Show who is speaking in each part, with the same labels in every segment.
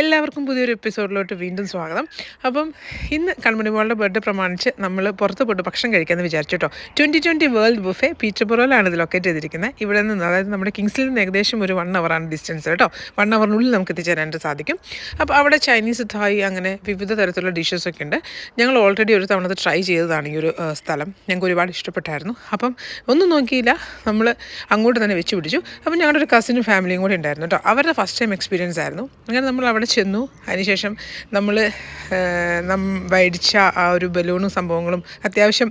Speaker 1: എല്ലാവർക്കും പുതിയൊരു എപ്പിസോഡിലോട്ട് വീണ്ടും സ്വാഗതം. അപ്പം ഇന്ന് കൺമണി മോളുടെ ബർത്ത്ഡേ പ്രമാണിച്ച് നമ്മൾ പുറത്ത് പോയിട്ട് ഭക്ഷണം കഴിക്കാമെന്ന് വിചാരിച്ചു കേട്ടോ ട്വന്റി ട്വന്റി വേൾഡ് ബുഫേ പീറ്റർപുറയിലാണ് ഇത് ലൊക്കേറ്റ് ചെയ്തിരിക്കുന്നത് ഇവിടെ നിന്ന് അതായത് നമ്മുടെ കിങ്സിൽ നിന്ന് ഏകദേശം ഒരു വൺ അവറാണ് ഡിസ്റ്റൻസ് കേട്ടോ. വൺ അവറിനുള്ളിൽ നമുക്ക് എത്തിച്ചേരാനായിട്ട് സാധിക്കും. അപ്പോൾ അവിടെ ചൈനീസ് തായ് അങ്ങനെ വിവിധ തരത്തിലുള്ള ഡിഷസ് ഒക്കെ ഉണ്ട്. ഞങ്ങൾ ഓൾറെഡി ഒരു തവണ ട്രൈ ചെയ്തതാണ് ഈ ഒരു സ്ഥലം. ഞങ്ങൾക്ക് ഒരുപാട് ഇഷ്ടപ്പെട്ടായിരുന്നു. അപ്പം ഒന്നും നോക്കിയില്ല. നമ്മൾ അങ്ങോട്ട് തന്നെ വെച്ച് പിടിച്ചു. അപ്പം ഞങ്ങളുടെ ഒരു കസിനും ഫാമിലിയും കൂടി ഉണ്ടായിരുന്നു കേട്ടോ. അവരുടെ ഫസ്റ്റ് ടൈം എക്സ്പീരിയൻസ് ആയിരുന്നു. അങ്ങനെ നമ്മൾ അവിടെ ചെന്നു. അതിനുശേഷം നമ്മൾ നം മേടിച്ച ആ ഒരു ബലൂണും സംഭവങ്ങളും അത്യാവശ്യം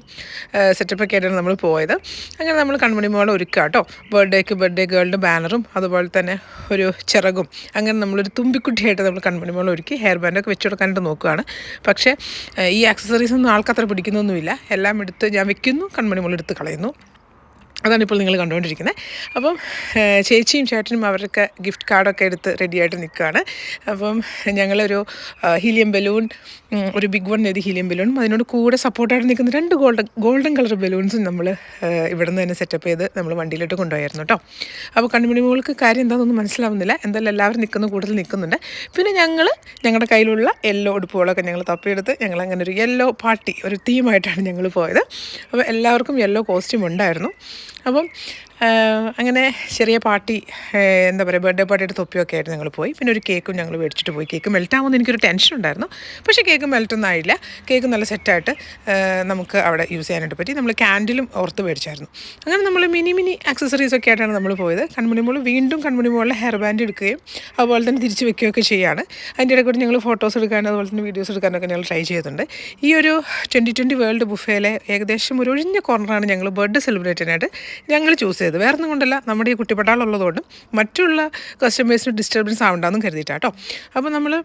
Speaker 1: സെറ്റപ്പൊക്കെ ആയിട്ടാണ് നമ്മൾ പോയത്. അങ്ങനെ നമ്മൾ കൺമണി മോളെ ഒരുക്കുക കേട്ടോ ബർത്ത്ഡേക്ക് ബർത്ത്ഡേ ഗേളിന്റെ ബാനറും അതുപോലെ തന്നെ ഒരു ചിറകും. അങ്ങനെ നമ്മളൊരു തുമ്പിക്കുട്ടിയായിട്ട് നമ്മൾ കൺമണി മോളെ ഒരുക്കി ഹെയർ ബാൻഡൊക്കെ വെച്ച് കൊടുക്കാനായിട്ട് നോക്കുകയാണ് പക്ഷേ ഈ ആക്സസറീസ് ഒന്നും ആൾക്കത്ര പിടിക്കുന്നൊന്നുമില്ല. എല്ലാം എടുത്ത് ഞാൻ വെക്കുന്നു കൺമണി മോൾ എടുത്ത് കളയുന്നു. അതാണ് ഇപ്പോൾ നിങ്ങൾ കണ്ടുകൊണ്ടിരിക്കുന്നത്. അപ്പം ചേച്ചിയും ചേട്ടനും അവർക്ക് ഗിഫ്റ്റ് കാർഡൊക്കെ എടുത്ത് റെഡിയായിട്ട് നിൽക്കുകയാണ്. അപ്പം ഞങ്ങളൊരു ഹീലിയം ബലൂൺ ഒരു ബിഗ് വൺ എഴുതി ഹീലിയം ബലൂണും അതിനോട് കൂടെ സപ്പോർട്ടായിട്ട് നിൽക്കുന്ന രണ്ട് ഗോൾഡൻ ഗോൾഡൻ കളർ ബലൂൺസും നമ്മൾ ഇവിടെ നിന്ന് തന്നെ സെറ്റപ്പ് ചെയ്ത് നമ്മൾ വണ്ടിയിലോട്ട് കൊണ്ടുപോയായിരുന്നു കേട്ടോ. അപ്പോൾ കണ്ണുമണിമുകൾക്ക് കാര്യം എന്താണെന്നൊന്നും മനസ്സിലാവുന്നില്ല. എന്തായാലും എല്ലാവരും നിൽക്കുന്ന കൂടുതൽ നിൽക്കുന്നുണ്ട്. പിന്നെ ഞങ്ങൾ ഞങ്ങളുടെ കയ്യിലുള്ള യെല്ലോ ഉടുപ്പുകളൊക്കെ ഞങ്ങൾ തപ്പിയെടുത്ത് ഞങ്ങൾ അങ്ങനെ ഒരു യെല്ലോ പാർട്ടി ഒരു തീമായിട്ടാണ് ഞങ്ങൾ പോയത്. അപ്പോൾ എല്ലാവർക്കും യെല്ലോ കോസ്റ്റ്യൂം ഉണ്ടായിരുന്നു. അപ്പം അങ്ങനെ ചെറിയ പാർട്ടി എന്താ പറയുക ബർത്ത്ഡേ പാർട്ടിയുടെ തൊപ്പിയൊക്കെ ആയിട്ട് ഞങ്ങൾ പോയി. പിന്നെ ഒരു കേക്കും ഞങ്ങൾ മേടിച്ചിട്ട് പോയി. കേക്ക് മെൽറ്റ് ആവുമെന്ന് എനിക്കൊരു ടെൻഷൻ ഉണ്ടായിരുന്നു. പക്ഷേ കേക്ക് മെൽറ്റൊന്നും ആയില്ല കേക്ക് നല്ല സെറ്റായിട്ട് നമുക്ക് അവിടെ യൂസ് ചെയ്യാനായിട്ട് പറ്റി. നമ്മൾ ക്യാൻഡിലും ഓർത്ത് മേടിച്ചായിരുന്നു. അങ്ങനെ നമ്മൾ മിനി മിനി ആക്സസറീസ് ഒക്കെ ആയിട്ടാണ് നമ്മൾ പോയത്. കൺമുണിമോൾ വീണ്ടും കൺമുണിമോളിലെ ഹെയർ ബാൻഡ് എടുക്കുകയും അതുപോലെ തന്നെ തിരിച്ച് വെക്കുകയൊക്കെ ചെയ്യുകയാണ് അതിന്റെ ഇടയ്ക്കൂടെ ഞങ്ങൾ ഫോട്ടോസ് എടുക്കാനും അതുപോലെ തന്നെ വീഡിയോസ് എടുക്കാനൊക്കെ ഞങ്ങൾ ട്രൈ ചെയ്തിട്ടുണ്ട്. ഈ ഒരു ട്വന്റി ട്വന്റി വേൾഡ് ബുഫേയിലെ ഏകദേശം ഒരു ഒഴിഞ്ഞ കോർണറാണ് ഞങ്ങൾ ബർത്ത്ഡേ സെലിബ്രേറ്റ് ചെയ്യാനായിട്ട് ഞങ്ങൾ ചൂസ് ചെയ്തത്. വേറെ ഒന്നും കൊണ്ടല്ല. നമ്മുടെ ഈ കുട്ടിപ്പട്ടാളുള്ളതുകൊണ്ട് മറ്റുള്ള കസ്റ്റമേഴ്സിന് ഡിസ്റ്റർബൻസ് ആവണ്ടെന്നും കരുതിയിട്ടാട്ടോ അപ്പോൾ നമ്മൾ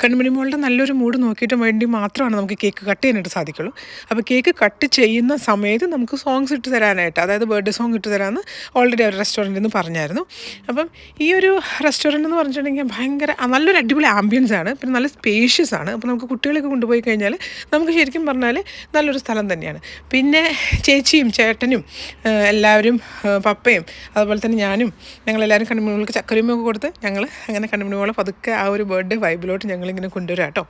Speaker 1: കൺമണി നല്ലൊരു മൂഡ് നോക്കിയിട്ട് വേണ്ടി മാത്രമാണ് നമുക്ക് കേക്ക് കട്ട് ചെയ്യാനായിട്ട് സാധിക്കുള്ളൂ. അപ്പോൾ കേക്ക് കട്ട് ചെയ്യുന്ന സമയത്ത് നമുക്ക് സോങ്സ് ഇട്ട് തരാനായിട്ട് അതായത് ബർത്ത്ഡേ സോങ് ഇട്ട് തരാമെന്ന് ഓൾറെഡി അവർ റെസ്റ്റോറന്റിൽ നിന്ന് പറഞ്ഞായിരുന്നു. അപ്പം ഈ ഒരു റെസ്റ്റോറന്റ് എന്ന് പറഞ്ഞിട്ടുണ്ടെങ്കിൽ ഭയങ്കര നല്ലൊരു അടിപൊളി ആംബിയൻസ് ആണ്. പിന്നെ നല്ല സ്പേഷ്യസ് ആണ്. അപ്പോൾ നമുക്ക് കുട്ടികളൊക്കെ കൊണ്ടുപോയി കഴിഞ്ഞാൽ നമുക്ക് ശരിക്കും പറഞ്ഞാൽ നല്ലൊരു സ്ഥലം തന്നെയാണ്. പിന്നെ ചേച്ചിയും ചേട്ടനും എല്ലാവരും പപ്പയും അതുപോലെ തന്നെ ഞാനും ഞങ്ങളെല്ലാവരും കണ്ണുമണികൾക്ക് ചക്കരയുമൊക്കെ കൊടുത്ത് ഞങ്ങൾ അങ്ങനെ കണ്ണുമണിമോളെ പതുക്കെ ആ ഒരു ബർത്ത്ഡേ വൈബിലോട്ട് ഞങ്ങളിങ്ങനെ കൊണ്ടുവരാം കേട്ടോ.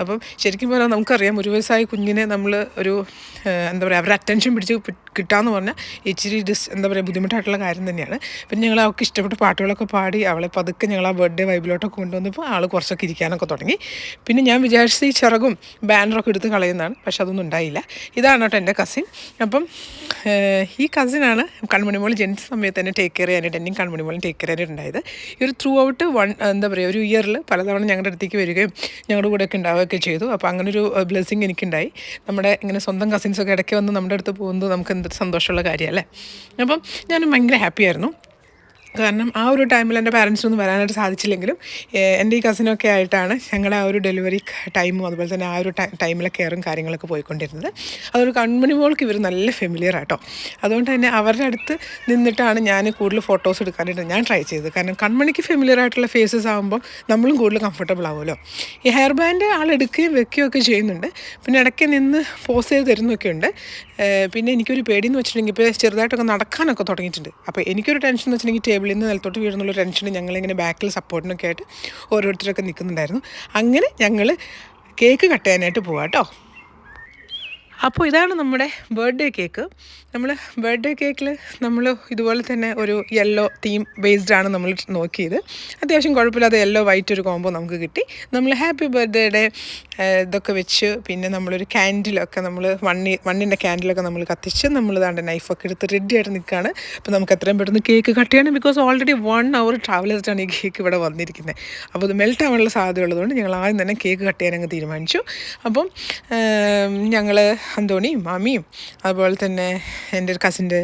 Speaker 1: അപ്പം ശരിക്കും പറഞ്ഞാൽ നമുക്കറിയാം ഒരു വയസ്സായ കുഞ്ഞിനെ നമ്മൾ ഒരു എന്താ പറയുക അവരുടെ അറ്റൻഷൻ പിടിച്ച് കിട്ടാമെന്ന് പറഞ്ഞാൽ ഇച്ചിരി ഡിസ് എന്താ പറയുക ബുദ്ധിമുട്ടായിട്ടുള്ള കാര്യം തന്നെയാണ്. പിന്നെ ഞങ്ങൾ അവൾക്ക് ഇഷ്ടപ്പെട്ട പാട്ടുകളൊക്കെ പാടി അവളെ പതുക്കെ ഞങ്ങൾ ആ ബർത്ത്ഡേ വൈബിലോട്ടൊക്കെ കൊണ്ടുവന്നപ്പോൾ ആൾ കുറച്ചൊക്കെ ഇരിക്കാനൊക്കെ തുടങ്ങി. പിന്നെ ഞാൻ വിചാരിച്ച ഈ ചിറകും ബാനറൊക്കെ എടുത്ത് കളയുന്നതാണ് പക്ഷെ അതൊന്നും ഉണ്ടായില്ല. ഇതാണ് കേട്ടോ എന്റെ കസിൻ അപ്പം ഈ കസിനാണ് കൺമണിമോൾ ജനിച്ച സമയത്ത് തന്നെ ടേക്ക് കെയർ ചെയ്യാനായിട്ട് എന്നെയും കൺമണിമോളും ടേക്ക് കെയർ ചെയ്യാനായിട്ടുണ്ടായത് ഈ ഒരു ത്രൂ ഔട്ട് വൺ എന്താ പറയുക ഒരു ഇയറിൽ പലതവണ ഞങ്ങളുടെ അടുത്തേക്ക് വരികയും ഞങ്ങളുടെ കൂടെയൊക്കെ ഉണ്ടാവുകയൊക്കെ ചെയ്തു. അപ്പോൾ അങ്ങനൊരു ബ്ലെസ്സിങ് എനിക്കുണ്ടായി. നമ്മുടെ ഇങ്ങനെ സ്വന്തം കസിൻസൊക്കെ ഇടയ്ക്ക് വന്ന് നമ്മുടെ അടുത്ത് പോകുന്നത് നമുക്ക് എന്തൊരു സന്തോഷമുള്ള കാര്യമല്ലേ? അപ്പം ഞാനും ഭയങ്കര ഹാപ്പി ആയിരുന്നു. കാരണം ആ ഒരു ടൈമിൽ എന്റെ പാരൻസിനൊന്നും വരാനായിട്ട് സാധിച്ചില്ലെങ്കിലും എന്റെ ഈ കസിനൊക്കെ ആയിട്ടാണ് ഞങ്ങളുടെ ആ ഒരു ഡെലിവറി ടൈമും അതുപോലെ തന്നെ ആ ഒരു ടൈമിലൊക്കെ കെയറും കാര്യങ്ങളൊക്കെ പോയിക്കൊണ്ടിരുന്നത്. അതൊരു കൺമണി മോൾക്ക് ഇവർ നല്ല ഫെമിലിയർ ആട്ടോ. അതുകൊണ്ട് തന്നെ അവരുടെ അടുത്ത് നിന്നിട്ടാണ് ഞാൻ കൂടുതൽ ഫോട്ടോസ് എടുക്കാനായിട്ട് ഞാൻ ട്രൈ ചെയ്തത്. കാരണം കൺമണിക്ക് ഫെമിലിയർ ആയിട്ടുള്ള ഫേസസ് ആകുമ്പോൾ നമ്മളും കൂടുതൽ കംഫർട്ടബിൾ ആവുമല്ലോ. ഈ ഹെയർ ബാൻഡ് ആൾ എടുക്കുകയും വെക്കുകയും ഒക്കെ ചെയ്യുന്നുണ്ട്. പിന്നെ ഇടയ്ക്ക് നിന്ന് പോസ് ചെയ്ത് തരുന്നൊക്കെ ഉണ്ട്. പിന്നെ എനിക്കൊരു പേടിയെന്ന് വെച്ചിട്ടുണ്ടെങ്കിൽ ഇപ്പോൾ ചെറുതായിട്ടൊക്കെ നടക്കാനൊക്കെ തുടങ്ങിയിട്ടുണ്ട്. അപ്പോൾ എനിക്കൊരു ടെൻഷൻ എന്ന് വെച്ചിട്ടുണ്ടെങ്കിൽ ടേബിളിൽ നിന്ന് നിലത്തോട്ട് വീഴുന്നുള്ള ടെൻഷൻ ഞങ്ങളിങ്ങനെ ബാക്കിൽ സപ്പോർട്ടിനൊക്കെ ആയിട്ട് ഓരോരുത്തരൊക്കെ നിൽക്കുന്നുണ്ടായിരുന്നു അങ്ങനെ ഞങ്ങൾ കേക്ക് കട്ട് ചെയ്യാനായിട്ട് പോവാം കേട്ടോ അപ്പോൾ ഇതാണ് നമ്മുടെ ബർത്ത്ഡേ കേക്ക് നമ്മൾ ബർത്ത്ഡേ കേക്കിൽ നമ്മൾ ഇതുപോലെ തന്നെ ഒരു യെല്ലോ തീം ബേസ്ഡ് ആണ് നമ്മൾ നോക്കിയത്. അത്യാവശ്യം കുഴപ്പമില്ലാതെ യെല്ലോ വൈറ്റ് ഒരു കോംബോ നമുക്ക് കിട്ടി. നമ്മൾ ഹാപ്പി ബർത്ത്ഡേയുടെ ഇതൊക്കെ വെച്ച് പിന്നെ നമ്മളൊരു ക്യാൻഡിലൊക്കെ നമ്മൾ വണ്ണി വണ്ണിന്റെ ക്യാൻഡിലൊക്കെ നമ്മൾ കത്തിച്ച് നമ്മൾ ഇതാണ്ട് നൈഫൊക്കെ എടുത്ത് റെഡി ആയിട്ട് നിൽക്കുകയാണ് അപ്പോൾ നമുക്ക് എത്രയും പെട്ടെന്ന് കേക്ക് കട്ട് ചെയ്യണം because already one hour travel ചെയ്തിട്ടാണ് ഈ കേക്ക് ഇവിടെ വന്നിരിക്കുന്നത് അപ്പോൾ ഇത് മെൽറ്റ് ആവാനുള്ള സാധ്യത ഉള്ളതുകൊണ്ട് ഞങ്ങൾ ആദ്യം തന്നെ കേക്ക് കട്ട് ചെയ്യാനങ്ങ് തീരുമാനിച്ചു. അപ്പം ഞങ്ങൾ അന്തോണിയും മാമിയും അതുപോലെ തന്നെ എന്റെ ഒരു കസിന്റെ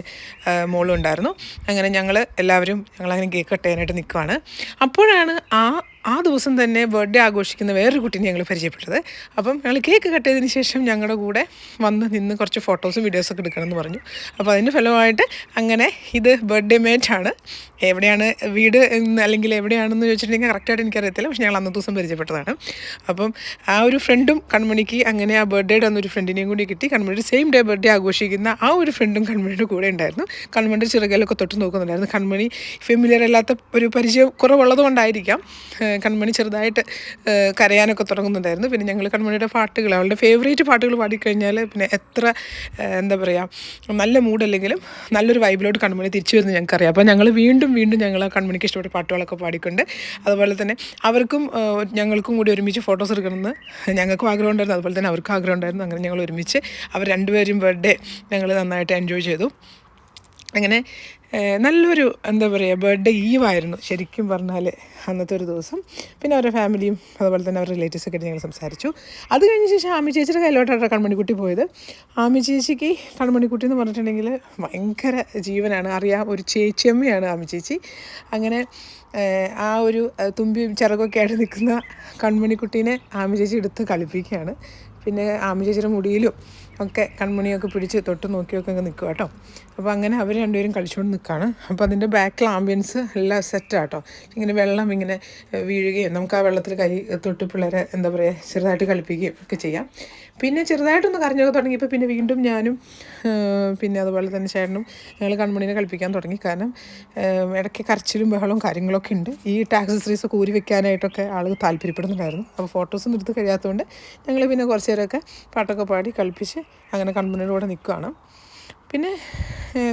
Speaker 1: മോളും ഉണ്ടായിരുന്നു. അങ്ങനെ ഞങ്ങൾ എല്ലാവരും ഞങ്ങളങ്ങനെ കേക്ക് കട്ട് ചെയ്യാനായിട്ട് നിൽക്കുവാണ്. അപ്പോഴാണ് ആ ആ ദിവസം തന്നെ ബർത്ത്ഡേ ആഘോഷിക്കുന്ന വേറൊരു കുട്ടീനെ ഞങ്ങൾ പരിചയപ്പെട്ടത്. അപ്പം ഞങ്ങൾ കേക്ക് കട്ട് ശേഷം ഞങ്ങളുടെ കൂടെ വന്ന് നിന്ന് കുറച്ച് ഫോട്ടോസും വീഡിയോസൊക്കെ എടുക്കണമെന്ന് പറഞ്ഞു. അപ്പോൾ അതിന്റെ ഫലമായിട്ട് അങ്ങനെ ഇത് ബർത്ത്ഡേ മേറ്റ് ആണ്. എവിടെയാണ് വീട് അല്ലെങ്കിൽ എവിടെയാണെന്ന് ചോദിച്ചിട്ടുണ്ടെങ്കിൽ കറക്റ്റായിട്ട് എനിക്കറിയത്തില്ല. പക്ഷേ ഞങ്ങൾ അന്നത്തെ ദിവസം പരിചയപ്പെട്ടതാണ്. അപ്പം ആ ഒരു ഫ്രണ്ടും കൺമണിക്ക് അങ്ങനെ ആ ബർത്ത്ഡേയുടെ അന്നൊരു ഫ്രണ്ടിനെയും കൂടി കിട്ടി. കൺമണിയുടെ സെയിം ഡേ ബർത്ത്ഡേ ആഘോഷിക്കുന്ന ആ ഒരു ഫ്രണ്ടും കൺമണിയുടെ കൂടെ ഉണ്ടായിരുന്നു. കൺമണിയുടെ ചിറകിലൊക്കെ തൊട്ട് നോക്കുന്നുണ്ടായിരുന്നു. കൺമണി ഫെമിലിയർ അല്ലാത്ത ഒരു പരിചയം കുറവുള്ളത് കൊണ്ടായിരിക്കാം കൺമണി ചെറുതായിട്ട് കരയാനൊക്കെ തുടങ്ങുന്നുണ്ടായിരുന്നു. പിന്നെ ഞങ്ങൾ കൺമണിയുടെ പാട്ടുകൾ അവളുടെ ഫേവറേറ്റ് പാട്ടുകൾ പാടിക്കഴിഞ്ഞാൽ പിന്നെ എത്ര എന്താ പറയുക നല്ല മൂഡല്ലെങ്കിലും നല്ലൊരു വൈബിലോട്ട് കൺമണി തിരിച്ചു വരുന്നത് ഞങ്ങൾക്കറിയാം. അപ്പോൾ ഞങ്ങൾ വീണ്ടും വീണ്ടും ഞങ്ങൾ കൺമണിക്ക് ഇഷ്ടപ്പെട്ട പാട്ടുകളൊക്കെ പാടിക്കൊണ്ട് അതുപോലെ തന്നെ അവർക്കും ഞങ്ങൾക്കും കൂടി ഒരുമിച്ച് ഫോട്ടോസ് എടുക്കണമെന്ന് ഞങ്ങൾക്കും ആഗ്രഹം ഉണ്ടായിരുന്നു. അതുപോലെ തന്നെ അവർക്കും ആഗ്രഹം ഉണ്ടായിരുന്നു. അങ്ങനെ ഞങ്ങൾ ഒരുമിച്ച് അവർ രണ്ടുപേരും ബർത്ത്ഡേ ഞങ്ങൾ നന്നായിട്ട് എൻജോയ് ചെയ്തു. അങ്ങനെ നല്ലൊരു എന്താ പറയുക ബർത്ത്ഡേ ഈവായിരുന്നു ശരിക്കും പറഞ്ഞാൽ അന്നത്തെ ഒരു ദിവസം. പിന്നെ അവരുടെ ഫാമിലിയും അതുപോലെ തന്നെ അവരുടെ റിലേറ്റീവ്സൊക്കെ ആയിട്ട് ഞങ്ങൾ സംസാരിച്ചു. അത് കഴിഞ്ഞ ശേഷം ആമി ചേച്ചിയുടെ കയ്യിലോട്ടാണ് കൺമണിക്കുട്ടി പോയത്. ആമി ചേച്ചിക്ക് കൺമണിക്കുട്ടി എന്ന് പറഞ്ഞിട്ടുണ്ടെങ്കിൽ ഭയങ്കര ജീവനാണ്. അറിയാം ഒരു ചേച്ചിയമ്മയാണ് ആമി ചേച്ചി. അങ്ങനെ ആ ഒരു തുമ്പിയും ചിറകൊക്കെ ആയിട്ട് നിൽക്കുന്ന കൺമണിക്കുട്ടീനെ ആമി ചേച്ചി എടുത്ത് കളിപ്പിക്കുകയാണ്. പിന്നെ ആമി ചേച്ചിയുടെ മുടിയിലും ഒക്കെ കൺമണിയൊക്കെ പിടിച്ച് തൊട്ട് നോക്കിയൊക്കെ അങ്ങ് നിൽക്കുക കേട്ടോ. അപ്പോൾ അങ്ങനെ അവർ രണ്ടുപേരും കളിച്ചുകൊണ്ട് നിൽക്കുകയാണ്. അപ്പോൾ അതിന്റെ ബാക്കിൽ ആംബിയൻസ് എല്ലാം സെറ്റ് ആട്ടോ. ഇങ്ങനെ വെള്ളം ഇങ്ങനെ വീഴുകയും നമുക്ക് ആ വെള്ളത്തിൽ കൈ തൊട്ട് പിള്ളേരെ എന്താ പറയുക ചെറുതായിട്ട് കളിപ്പിക്കുകയും ഒക്കെ ചെയ്യാം. പിന്നെ ചെറുതായിട്ടൊന്ന് കരഞ്ഞൊക്കെ തുടങ്ങിയപ്പോൾ പിന്നെ വീണ്ടും ഞാനും പിന്നെ അതുപോലെ തന്നെ ചേട്ടനും ഞങ്ങൾ കൺമണിനെ കളിപ്പിക്കാൻ തുടങ്ങി. കാരണം ഇടയ്ക്ക് കരച്ചിലും ബഹളവും കാര്യങ്ങളൊക്കെ ഉണ്ട്. ഈ ടാക്സസറീസ് ഒക്കെ ഊരി വെക്കാനായിട്ടൊക്കെ ആളുകൾ താല്പര്യപ്പെടുന്നുണ്ടായിരുന്നു. അപ്പോൾ ഫോട്ടോസൊന്നും എടുത്ത് കഴിയാത്തതുകൊണ്ട് ഞങ്ങൾ പിന്നെ കുറച്ച് നേരമൊക്കെ പാട്ടൊക്കെ പാടി കളിപ്പിച്ച് അങ്ങനെ കൺമണിയുടെ കൂടെ നിൽക്കുകയാണ് പിന്നെ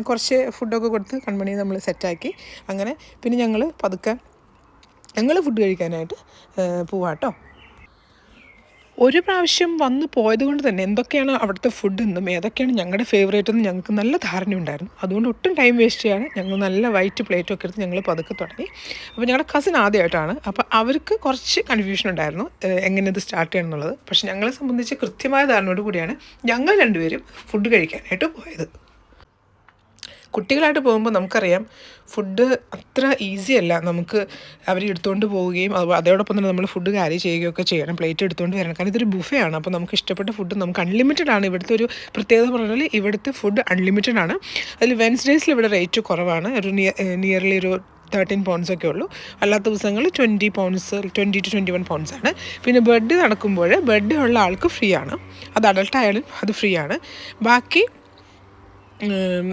Speaker 1: കുറച്ച് ഫുഡൊക്കെ കൊടുത്ത് കൺമണി നമ്മൾ സെറ്റാക്കി അങ്ങനെ പിന്നെ ഞങ്ങൾ പതുക്കെ ഞങ്ങൾ ഫുഡ് കഴിക്കാനായിട്ട് പോവാട്ടോ. ഒരു പ്രാവശ്യം വന്ന് പോയത് കൊണ്ട് തന്നെ എന്തൊക്കെയാണ് അവിടുത്തെ ഫുഡ് എന്നും ഏതൊക്കെയാണ് ഞങ്ങളുടെ ഫേവറേറ്റ് എന്നും ഞങ്ങൾക്ക് നല്ല ധാരണ ഉണ്ടായിരുന്നു. അതുകൊണ്ട് ഒട്ടും ടൈം വേസ്റ്റ് ചെയ്യാതെ ഞങ്ങൾ നല്ല വൈറ്റ് പ്ലേറ്റൊക്കെ എടുത്ത് ഞങ്ങൾ പതുക്കെ തുടങ്ങി. അപ്പോൾ ഞങ്ങളുടെ കസിൻ ആദ്യമായിട്ടാണ് അപ്പോൾ അവർക്ക് കുറച്ച് കൺഫ്യൂഷൻ ഉണ്ടായിരുന്നു എങ്ങനെ ഇത് സ്റ്റാർട്ട് ചെയ്യണം എന്നുള്ളത് പക്ഷേ ഞങ്ങളെ സംബന്ധിച്ച് കൃത്യമായ ധാരണയോട് കൂടിയാണ് ഞങ്ങൾ രണ്ടുപേരും ഫുഡ് കഴിക്കാനായിട്ട് പോയത്. കുട്ടികളായിട്ട് പോകുമ്പോൾ നമുക്കറിയാം ഫുഡ് അത്ര ഈസി അല്ല. നമുക്ക് അവർ എടുത്തുകൊണ്ട് പോവുകയും അത് അതോടൊപ്പം തന്നെ നമ്മൾ ഫുഡ് ക്യാരി ചെയ്യുകയൊക്കെ ചെയ്യണം പ്ലേറ്റ് എടുത്തുകൊണ്ട് വരണം. കാരണം ഇതൊരു ബുഫേ ആണ്. അപ്പോൾ നമുക്ക് ഇഷ്ടപ്പെട്ട ഫുഡ് നമുക്ക് അൺലിമിറ്റഡ് ആണ്. ഇവിടുത്തെ ഒരു പ്രത്യേകത പറഞ്ഞാൽ ഇവിടുത്തെ ഫുഡ് അൺലിമിറ്റഡ് ആണ്. അതിൽ വെൻസ്ഡേയ്സിൽ ഇവിടെ റേറ്റ് കുറവാണ്. ഒരു നിയർലി ഒരു തേർട്ടീൻ പൗണ്ട്സ് ഒക്കെ ഉള്ളൂ. അല്ലാത്ത ദിവസങ്ങളിൽ twenty pounds twenty two twenty one pounds ആണ്. പിന്നെ ബെഡ് നടക്കുമ്പോൾ ബെഡ് ഉള്ള ആൾക്ക് ഫ്രീ ആണ്. അത് അഡൾട്ട് ആയാലും അത് ഫ്രീ ആണ്. ബാക്കി